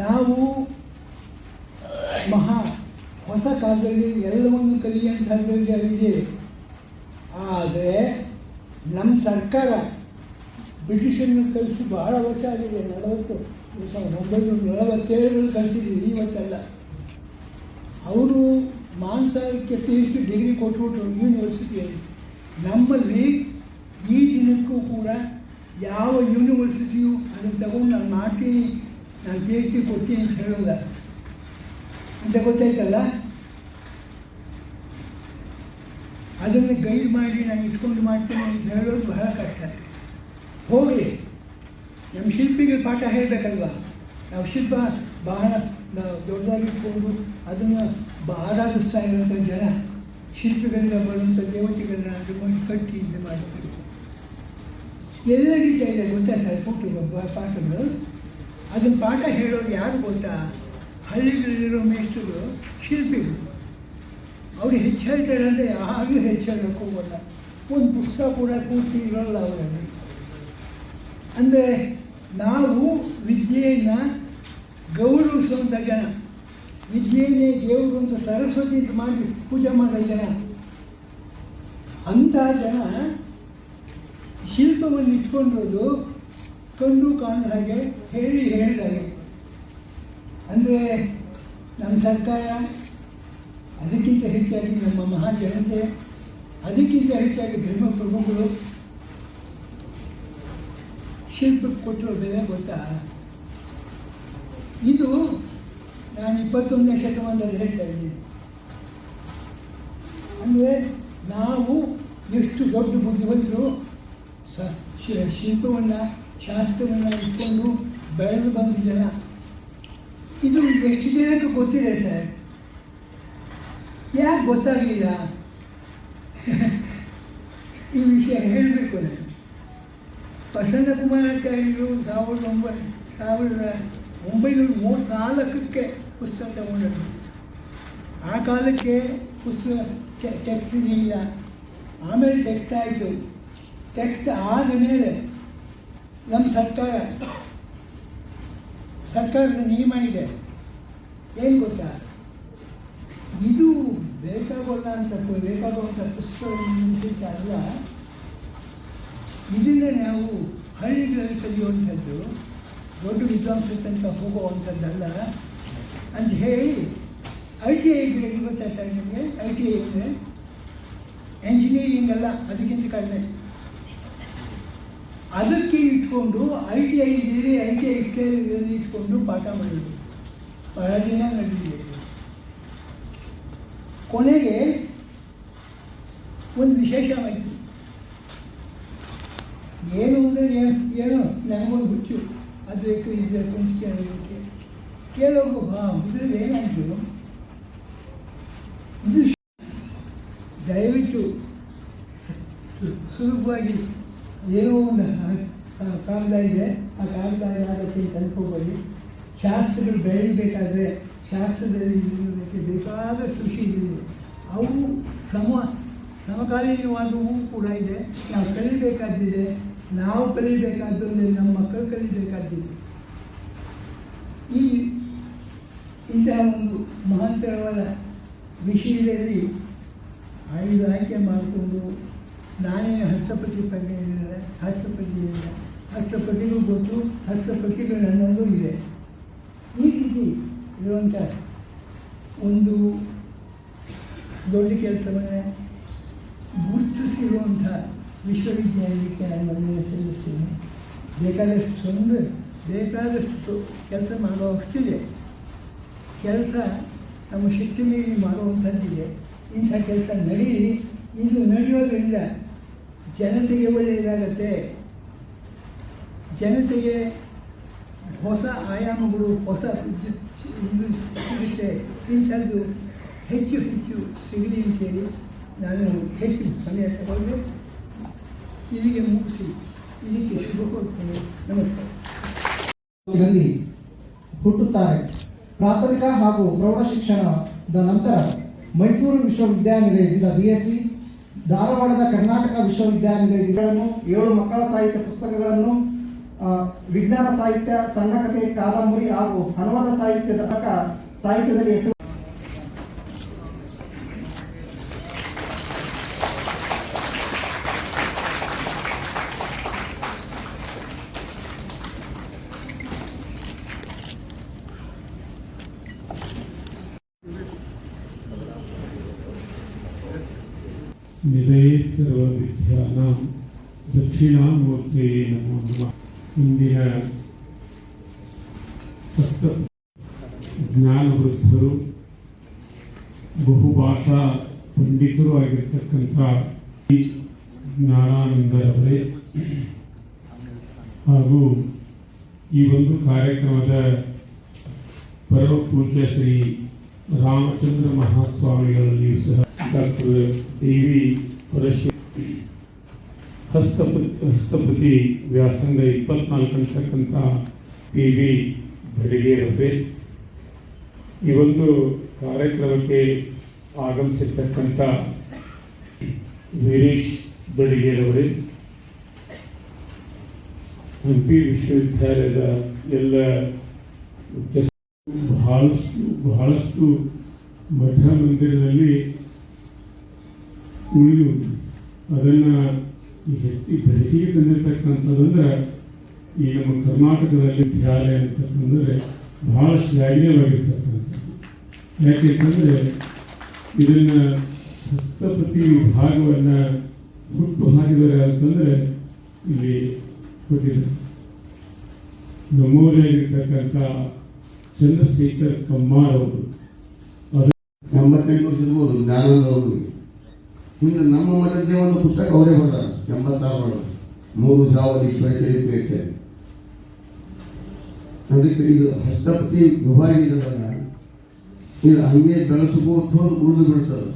ನಾವು ಮಹಾ ಹೊಸ ಕಾಲದಲ್ಲಿ ಎಲ್ಲವನ್ನು ಕಲಿಯುವಂಥದ್ದಿದೆ ಆದರೆ ನಮ್ಮ ಸರ್ಕಾರ ಬ್ರಿಟಿಷರನ್ನು ಕಳಿಸಿ ಬಹಳ ವರ್ಷ ಆಗಿದೆ, ನಲವತ್ತು ಸಾವಿರದ ಒಂಬೈನೂರ ನಲವತ್ತೇಳರಲ್ಲಿ ಕಳಿಸಿದ್ದೀವಿ ಇವತ್ತಲ್ಲ ಅವರು ಮಾಂಸಕ್ಕೆ ಪಿ ಎಚ್ ಡಿ ಡಿಗ್ರಿ ಕೊಟ್ಬಿಟ್ರು ಯೂನಿವರ್ಸಿಟಿಯಲ್ಲಿ ನಮ್ಮಲ್ಲಿ ಈ ದಿನಕ್ಕೂ ಕೂಡ ಯಾವ ಯೂನಿವರ್ಸಿಟಿಯು ಅದನ್ನು ತಗೊಂಡು ನಾನು ಮಾಡ್ತೀನಿ, ನಾನು ಪಿ ಎಚ್ ಡಿ ಕೊಡ್ತೀನಿ ಅಂತ ಹೇಳೋಲ್ಲ. ಅಂತ ಗೊತ್ತಾಯ್ತಲ್ಲ? ಅದನ್ನು ಗೈಡ್ ಮಾಡಿ, ನಾನು ಇಟ್ಕೊಂಡು ಮಾಡ್ತೀನಿ ಅಂತ ಹೇಳೋದು ಬಹಳ ಕಷ್ಟ. ಹೋಗಲಿ. ನಮ್ಮ ಶಿಲ್ಪಿಗೆ ಪಾಠ ಹೇಳಬೇಕಲ್ವ? ನಾವು ಶಿಲ್ಪ ಬಹಳ ದೊಡ್ಡದಾಗಿಟ್ಕೊಂಡು ಅದನ್ನು ಆರಾಧಿಸ್ತಾ ಇರುವಂಥ ಜನ ಶಿಲ್ಪಿಗಳಿಂದ ಬರುವಂಥ ದೇವತೆಗಳನ್ನ ಅದು ಮಾಡಿ ಕಟ್ಟಿ ಇದು ಮಾಡಬೇಕು ಎಲ್ಲ ರೀತಿಯ ಇದೆ, ಗೊತ್ತಾ ಸರ್? ಪುಟ್ಟು ಪಾಠಗಳು. ಅದನ್ನು ಪಾಠ ಹೇಳೋರು ಯಾರು ಗೊತ್ತಾ? ಹಳ್ಳಿಗಳಲ್ಲಿರೋ ಮೇಷ್ಟರು, ಶಿಲ್ಪಿಗಳು. ಅವ್ರು ಹೆಚ್ಚು ಹೇಳ್ತಾರೆ ಅಂದರೆ ಯಾರಿಗೂ ಹೆಚ್ಚು ಹೇಳೋಕೆ ಹೋಗೋಲ್ಲ. ಒಂದು ಪುಸ್ತಕ ಕೂಡ ಪೂರ್ತಿ ಇರೋಲ್ಲ ಅವರಲ್ಲಿ. ಅಂದರೆ ನಾವು ವಿದ್ಯೆಯನ್ನು ಗೌರವಿಸುವಂಥ ಜನ ವಿದ್ಯೆಯನ್ನೇ ದೇವರು ಅಂತ ಸರಸ್ವತಿ ಮಾಡಿ ಪೂಜೆ ಮಾಡೋ ಜನ ಅಂಥ ಜನ ಶಿಲ್ಪವನ್ನು ಇಟ್ಕೊಂಡಿರೋದು ಕಂಡು ಕಾಣದ ಹಾಗೆ ಹೇಳಿ ಹೇಳಿದ ಹಾಗೆ ಅಂದರೆ ನಮ್ಮ ಸರ್ಕಾರ ಅದಕ್ಕಿಂತ ಹೆಚ್ಚಾಗಿ ನಮ್ಮ ಮಹಾಜನತೆ ಅದಕ್ಕಿಂತ ಹೆಚ್ಚಾಗಿ ಧರ್ಮಪ್ರಭುಗಳು ಶಿಲ್ಪಕ್ಕೆ ಕೊಟ್ಟಿರೋ ಬೆಲೆ ಗೊತ್ತಾ? ಇದು ನಾನು ಇಪ್ಪತ್ತೊಂದನೇ ಶತಮಾನದಲ್ಲಿ ಹೇಳ್ತಾ ಇದ್ದೀನಿ. ಅಂದರೆ ನಾವು ಎಷ್ಟು ದೊಡ್ಡ ಬುದ್ಧಿವಂತರು ಶಿಲ್ಪವನ್ನು, ಶಾಸ್ತ್ರವನ್ನು ಇಟ್ಕೊಂಡು ಬೆಳೆದು ಬಂದ ಜನ ಇದು ಎಷ್ಟು ಜನಕ್ಕೆ ಗೊತ್ತಿದೆ ಸರ್? ಯಾಕೆ ಗೊತ್ತಾಗಲಿಲ್ಲ? ಈ ವಿಷಯ ಹೇಳಬೇಕು ನಾನು. ಪ್ರಸನ್ನ ಕುಮಾರಾಚಾರ್ಯರು ಸಾವಿರದ ಒಂಬತ್ತು ಸಾವಿರದ ಒಂಬೈನೂರ ಮೂವತ್ತ್ನಾಲ್ಕಕ್ಕೆ ಪುಸ್ತಕ ತಗೊಂಡರು. ಆ ಕಾಲಕ್ಕೆ ಪುಸ್ತಕ ಟೆಕ್ಸ್ಟ್ ಇರಲಿಲ್ಲ ಆಮೇಲೆ ಟೆಕ್ಸ್ಟ್ ಆಯಿತು. ಟೆಕ್ಸ್ಟ್ ಆದ ಮೇಲೆ ನಮ್ಮ ಸರ್ಕಾರ ಸರ್ಕಾರದ ನಿಯಮ ಇದೆ. ಏನು ಗೊತ್ತಾ? ಇದು ಅಂತ ಬೇಕಾಗುವಂಥ ಪುಸ್ತಕ ಅಲ್ಲ. ಇದನ್ನೇ ನಾವು ಹಳ್ಳಿಗಳಲ್ಲಿ ಕಲಿಯುವಂಥದ್ದು, ದೊಡ್ಡ ವಿದ್ವಾಂಸರ ತನಕ ಹೋಗುವಂಥದ್ದಲ್ಲ ಅಂತ ಹೇಳಿ ಐ ಟಿ ಐ ಗ್ರೇಡ್ ಗೊತ್ತಾ ಸರ್ ನಿಮಗೆ? ಐ ಟಿ ಐ ಅಂದರೆ ಎಂಜಿನಿಯರಿಂಗ್ ಅಲ್ಲ, ಅದಕ್ಕಿಂತ ಕಡಿಮೆ. ಅದಕ್ಕೆ ಇಟ್ಕೊಂಡು ಐ ಟಿ ಐ ಇದೆ ಐ ಟಿ ಐ ಸ್ಕೇಲಲ್ಲಿ ಇಟ್ಕೊಂಡು ಪಾಠ ಮಾಡೋದು. ಬಹಳ ದಿನ ನಡೆದಿದೆ. ಕೊನೆಗೆ ಒಂದು ವಿಶೇಷವಾಯಿತು ಏನು ಅಂದರೆ ಏನು ನನಗೊಂದು ಹುಚ್ಚು. ಅದು ಬೇಕು, ಇದು ಬೇಕು ಅಂತ ಕೇಳೋದಕ್ಕೆ. ಕೇಳೋಕು ಹಾಂ ಇದರಲ್ಲಿ ಏನಾಯಿತು? ಇದು ದಯವಿಟ್ಟು ಸುಲಭವಾಗಿ ಏನೋ ಒಂದು ಕಾಗದ ಇದೆ. ಆ ಕಾಗದ ಅದಕ್ಕೆ ತಲುಪೋಗಿ ಶಾಸ್ತ್ರಗಳು ಬೆಳೀಬೇಕಾದ್ರೆ ಶಾಸ್ತ್ರದಲ್ಲಿ ಇರುವುದಕ್ಕೆ ಬೇಕಾದಷ್ಟು ವಿಷಯಗಳಿವೆ ಅವು ಸಮ ಸಮಕಾಲೀನವಾದವು ಕೂಡ ಇದೆ. ನಾವು ಕಲಿಬೇಕಾದ್ದಿದೆ. ನಾವು ಕಲಿಬೇಕಾದ್ರೆ ನಮ್ಮ ಮಕ್ಕಳು ಕಲಿಬೇಕಾದ್ದಿದೆ. ಈ ಇಂತಹ ಒಂದು ಮಹತ್ತರವಾದ ವಿಷಯದಲ್ಲಿ ಐದು ಆಯ್ಕೆ ಮಾಡಿಕೊಂಡು ನಾನೇ ಹಸ್ತಪತಿ ಪಡೆಯಲಿಲ್ಲ ಹಸ್ತಪತಿ ಇಲ್ಲ ಹಸ್ತಪತಿಗೂ ಗೊತ್ತು ಹಸ್ತಪತಿಗಳು ಅನ್ನೋದು ಇದೆ. ಈ ರೀತಿ ಇರುವಂಥ ಒಂದು ದೊಡ್ಡ ಕೆಲಸವನ್ನು ಗುರುತಿಸಿರುವಂಥ ವಿಶ್ವವಿದ್ಯಾಲಯಕ್ಕೆ ನಾನು ಮನೆಯನ್ನು ಸಲ್ಲಿಸ್ತೇನೆ ಬೇಕಾದಷ್ಟು ತೊಂದರೆ, ಬೇಕಾದಷ್ಟು ಕೆಲಸ ಮಾಡುವಷ್ಟಿದೆ ಕೆಲಸ ನಮ್ಮ ಶಕ್ತಿ ಮೀರಿ ಮಾಡುವಂಥದ್ದಿದೆ. ಇಂಥ ಕೆಲಸ ನಡೀಲಿ. ಇದು ನಡೆಯೋದ್ರಿಂದ ಜನತೆಗೆ ಒಳ್ಳೆಯದಾಗತ್ತೆ. ಜನತೆಗೆ ಹೊಸ ಆಯಾಮಗಳು, ಹೊಸ ಸಿಗುತ್ತೆ ಇಂಥದ್ದು ಹೆಚ್ಚು ಹೆಚ್ಚು ಸಿಗಲಿ ಅಂತೇಳಿ ನಾನು ಹೆಚ್ಚು ಸಮಯ ತಗೊಂಡೆ ಇಲ್ಲಿಗೆ ಮುಗಿಸಿ. ಇದಕ್ಕೆ ಶುಭ ಕೊಡ್ತೇನೆ ನಮಸ್ಕಾರ ಹುಟ್ಟುತ್ತಾರೆ. ಪ್ರಾಥಮಿಕ ಹಾಗೂ ಪ್ರೌಢ ಶಿಕ್ಷಣದ ನಂತರ ಮೈಸೂರು ವಿಶ್ವವಿದ್ಯಾನಿಲಯದಿಂದ ಬಿ ಎಸ್ ಸಿ ಧಾರವಾಡದ ಕರ್ನಾಟಕ ವಿಶ್ವವಿದ್ಯಾನಿಲಯಗಳನ್ನು ಏಳು ಮಕ್ಕಳ ಸಾಹಿತ್ಯ ಪುಸ್ತಕಗಳನ್ನು ವಿಜ್ಞಾನ ಸಾಹಿತ್ಯ ಸಣ್ಣ ಕಥೆ ಕಾದಂಬರಿ ಹಾಗೂ ಹನುಮದ ಸಾಹಿತ್ಯದ ತನಕ ಸಾಹಿತ್ಯದಲ್ಲಿ ಹೆಸರು ನಿಲಯೇ ಸರ್ವವಿದ್ಯಾನಾಂ ದಕ್ಷಿಣಾಮೂರ್ತಿಯೇ ನಮೋ ನಮಃ ಇಂದಿನ ಹಸ್ತ ಜ್ಞಾನವೃದ್ಧರು, ಬಹುಭಾಷಾ ಪಂಡಿತರು ಆಗಿರ್ತಕ್ಕಂಥ ಜ್ಞಾನಾನಂದರವರೇ ಹಾಗೂ ಈ ಒಂದು ಕಾರ್ಯಕ್ರಮದ ಪರಮ ಪೂಜ್ಯ ಶ್ರೀ ರಾಮಚಂದ್ರ ಮಹಾಸ್ವಾಮಿಗಳಲ್ಲಿಯೂ ಸಹ ಡಾಕ್ಟರ್ ದೇವಿ ಪರಶು ಹಸ್ತಪತಿ ಹಸ್ತಪತಿ ವ್ಯಾಸಂಗ ಇಪ್ಪತ್ನಾಲ್ಕು ಅಂತಕ್ಕಂಥ ಟಿ ವಿ ಬೆಳಿಗ್ಗೆ ಒಂದು ಕಾರ್ಯಕ್ರಮಕ್ಕೆ ಆಗಮಿಸಿರ್ತಕ್ಕಂಥ ವೀರೇಶ್ ಬೆಳಿಗ್ಗೆರವರೇ ಹಂಪಿ ವಿಶ್ವವಿದ್ಯಾಲಯದ ಎಲ್ಲ ಬಹಳಷ್ಟು ಬಹಳಷ್ಟು ಮಠ ಮಂದಿರದಲ್ಲಿ ಉಳಿದು ಅದನ್ನು ಹೆಚ್ಚಿ ಬೆಳಕಿಗೆ ತಂದಿರ್ತಕ್ಕಂಥದ್ದಂದ್ರೆ ಈ ನಮ್ಮ ಕರ್ನಾಟಕದಲ್ಲಿ ವಿದ್ಯಾಲಯ ಅಂತಂದರೆ ಬಹಳ ಶ್ಲಾಘನೀಯವಾಗಿರ್ತಕ್ಕಂಥದ್ದು ಯಾಕೆಂತಂದರೆ ಇದನ್ನು ಹಸ್ತಪ್ರತಿ ವಿಭಾಗವನ್ನು ಹುಟ್ಟು ಹಾಕಿದರೆ ಅಂತಂದರೆ ಇಲ್ಲಿ ಕೊಟ್ಟಿದ್ದಾರೆ. ನಮ್ಮೂರಾಗಿರ್ತಕ್ಕಂಥ ಚಂದ್ರಶೇಖರ್ ಕಮ್ಮಾರ್ ಅವರು. ಎಂಬತ್ತೆಂಟು ವರ್ಷ ಇರ್ಬೋದು ಜ್ಞಾನದ ಅವರಿಗೆ ಹಿಂದೆ ನಮ್ಮ ಮಠದ್ದೇ ಒಂದು ಪುಸ್ತಕ ಅವರೇ ಬರ್ದಾರ. ಎಂಬತ್ತಾರು. ಮೂರು ಸಾವಿರ ಈಶ್ವರ ಪೇಟೆ ಅದಕ್ಕೆ ಇದು ಹಸ್ತಪತಿ ವಿಭಾಗ ಇದೆಯಲ್ಲ ಇದು ಹಂಗೆ ಅಂತ ಉಳಿದು ಬಿಡ್ತದೆ.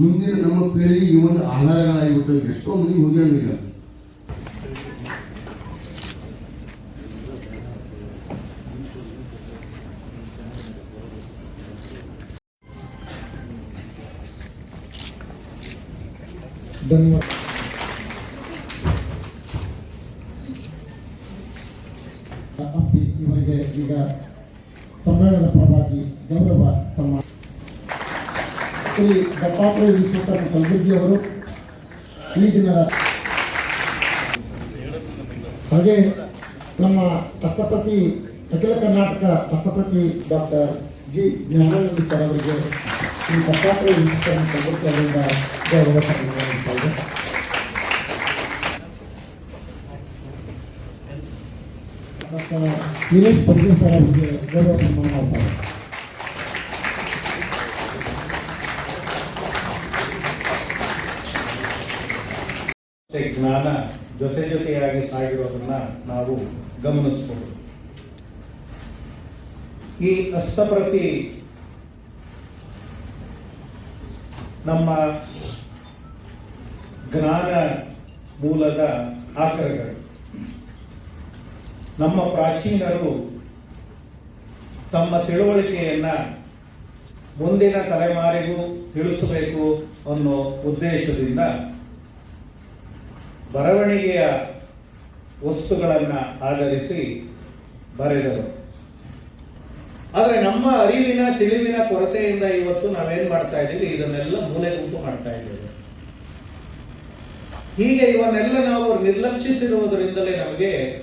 ಮುಂದಿನ ನಮ್ಮ ಪೀಳಿಗೆ ಈ ಒಂದು ಆಧಾರಗಳಾಗಿಬಿಟ್ಟದೆ ಎಷ್ಟೋ ಮಂದಿ ಹೋಗ್ಯಾರ ಧನ್ಯವಾದ ಹಂಪಿ ಇವರಿಗೆ ಈಗ ಸಮ್ಮೇಳನದ ಪರವಾಗಿ ಗೌರವ ಸನ್ಮಾನ ಶ್ರೀ ದತ್ತಾತ್ರೇಯ ವಿಶ್ವಕರ್ಮ ಕಲಬುರ್ಗಿ ಅವರು ಈ ದಿನದ ಹಾಗೆ ನಮ್ಮ ಹಸ್ತಪತಿ ಅಖಿಲ ಕರ್ನಾಟಕ ಹಸ್ತಪತಿ ಡಾಕ್ಟರ್ ಜಿ. ಜ್ಞಾನಾನಂದ ಸರ್ ಅವರಿಗೆ ಶ್ರೀ ದತ್ತಾತ್ರೇಯ ವಿಶ್ವಕರ್ಮ ಕಲಬುರ್ಗಿ ಅವರಿಂದ ಗೌರವ ಇದೆ. ಡಾಕ್ಟರ್ ವೀರೇಶ್ ಪಂಡಿತ್ ಸರ್ ಅವರಿಗೆ ಗೌರವ ಸನ್ಮಾನ ಮಾಡ್ತಾರೆ ಜ್ಞಾನ ಜೊತೆ ಜೊತೆಯಾಗಿ ಸಾಗಿರೋದನ್ನ ನಾವು ಗಮನಿಸ್ಬೋದು ಈ ಅಸ್ತಪ್ರತಿ ನಮ್ಮ ಜ್ಞಾನ ಮೂಲದ ಆಕರಗಳು. ನಮ್ಮ ಪ್ರಾಚೀನರು ತಮ್ಮ ತಿಳುವಳಿಕೆಯನ್ನ ಮುಂದಿನ ತಲೆಮಾರಿಗೂ ತಿಳಿಸಬೇಕು ಅನ್ನೋ ಉದ್ದೇಶದಿಂದ ಬರವಣಿಗೆಯ ವಸ್ತುಗಳನ್ನು ಆಧರಿಸಿ ಬರೆದರು. ಆದರೆ ನಮ್ಮ ಅರಿವಿನ ತಿಳಿವಿನ ಕೊರತೆಯಿಂದ ಇವತ್ತು ನಾವೇನು ಮಾಡ್ತಾ ಇದ್ದೀವಿ? ಇದನ್ನೆಲ್ಲ ಮೂಲೆ ಗುಂಪು ಮಾಡ್ತಾ ಇದ್ದೇವೆ. ಹೀಗೆ ಇವನ್ನೆಲ್ಲ ನಾವು ನಿರ್ಲಕ್ಷಿಸಿರುವುದರಿಂದಲೇ ನಮಗೆ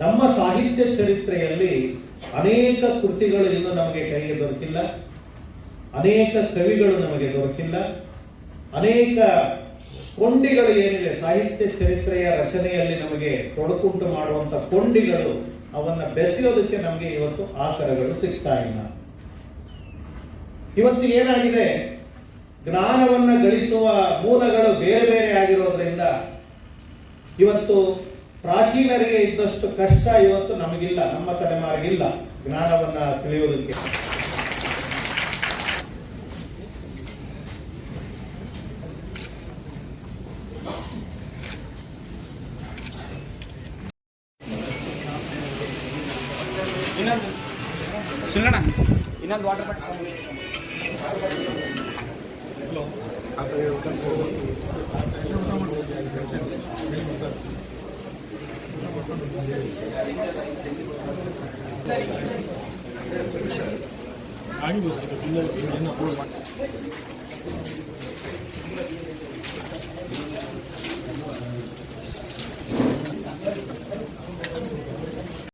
ನಮ್ಮ ಸಾಹಿತ್ಯ ಚರಿತ್ರೆಯಲ್ಲಿ ಅನೇಕ ಕೃತಿಗಳು ಇನ್ನು ನಮಗೆ ಕೈಗೆ ದೊರಕಿಲ್ಲ. ಅನೇಕ ಕವಿಗಳು ನಮಗೆ ದೊರಕಿಲ್ಲ. ಅನೇಕ ಕೊಂಡಿಗಳು ಏನಿದೆ? ಸಾಹಿತ್ಯ ಚರಿತ್ರೆಯ ರಚನೆಯಲ್ಲಿ ನಮಗೆ ತೊಡಕುಂಟು ಮಾಡುವಂತ ಕೊಂಡಿಗಳು ಅವನ್ನ ಬೆಸೆಯೋದಕ್ಕೆ ನಮಗೆ ಇವತ್ತು ಆಕರಗಳು ಸಿಗ್ತಾ ಇಲ್ಲ. ಇವತ್ತು ಏನಾಗಿದೆ? ಜ್ಞಾನವನ್ನ ಗಳಿಸುವ ಮೂಲಗಳು ಬೇರೆ ಬೇರೆ ಆಗಿರೋದ್ರಿಂದ ಇವತ್ತು ಪ್ರಾಚೀನರಿಗೆ ಇದ್ದಷ್ಟು ಕಷ್ಟ ಇವತ್ತು ನಮಗಿಲ್ಲ, ನಮ್ಮ ತಲೆಮಾರಿಗಿಲ್ಲ ಜ್ಞಾನವನ್ನ ತಿಳಿಯೋದಕ್ಕೆ వాటర్ పట్టుకోండి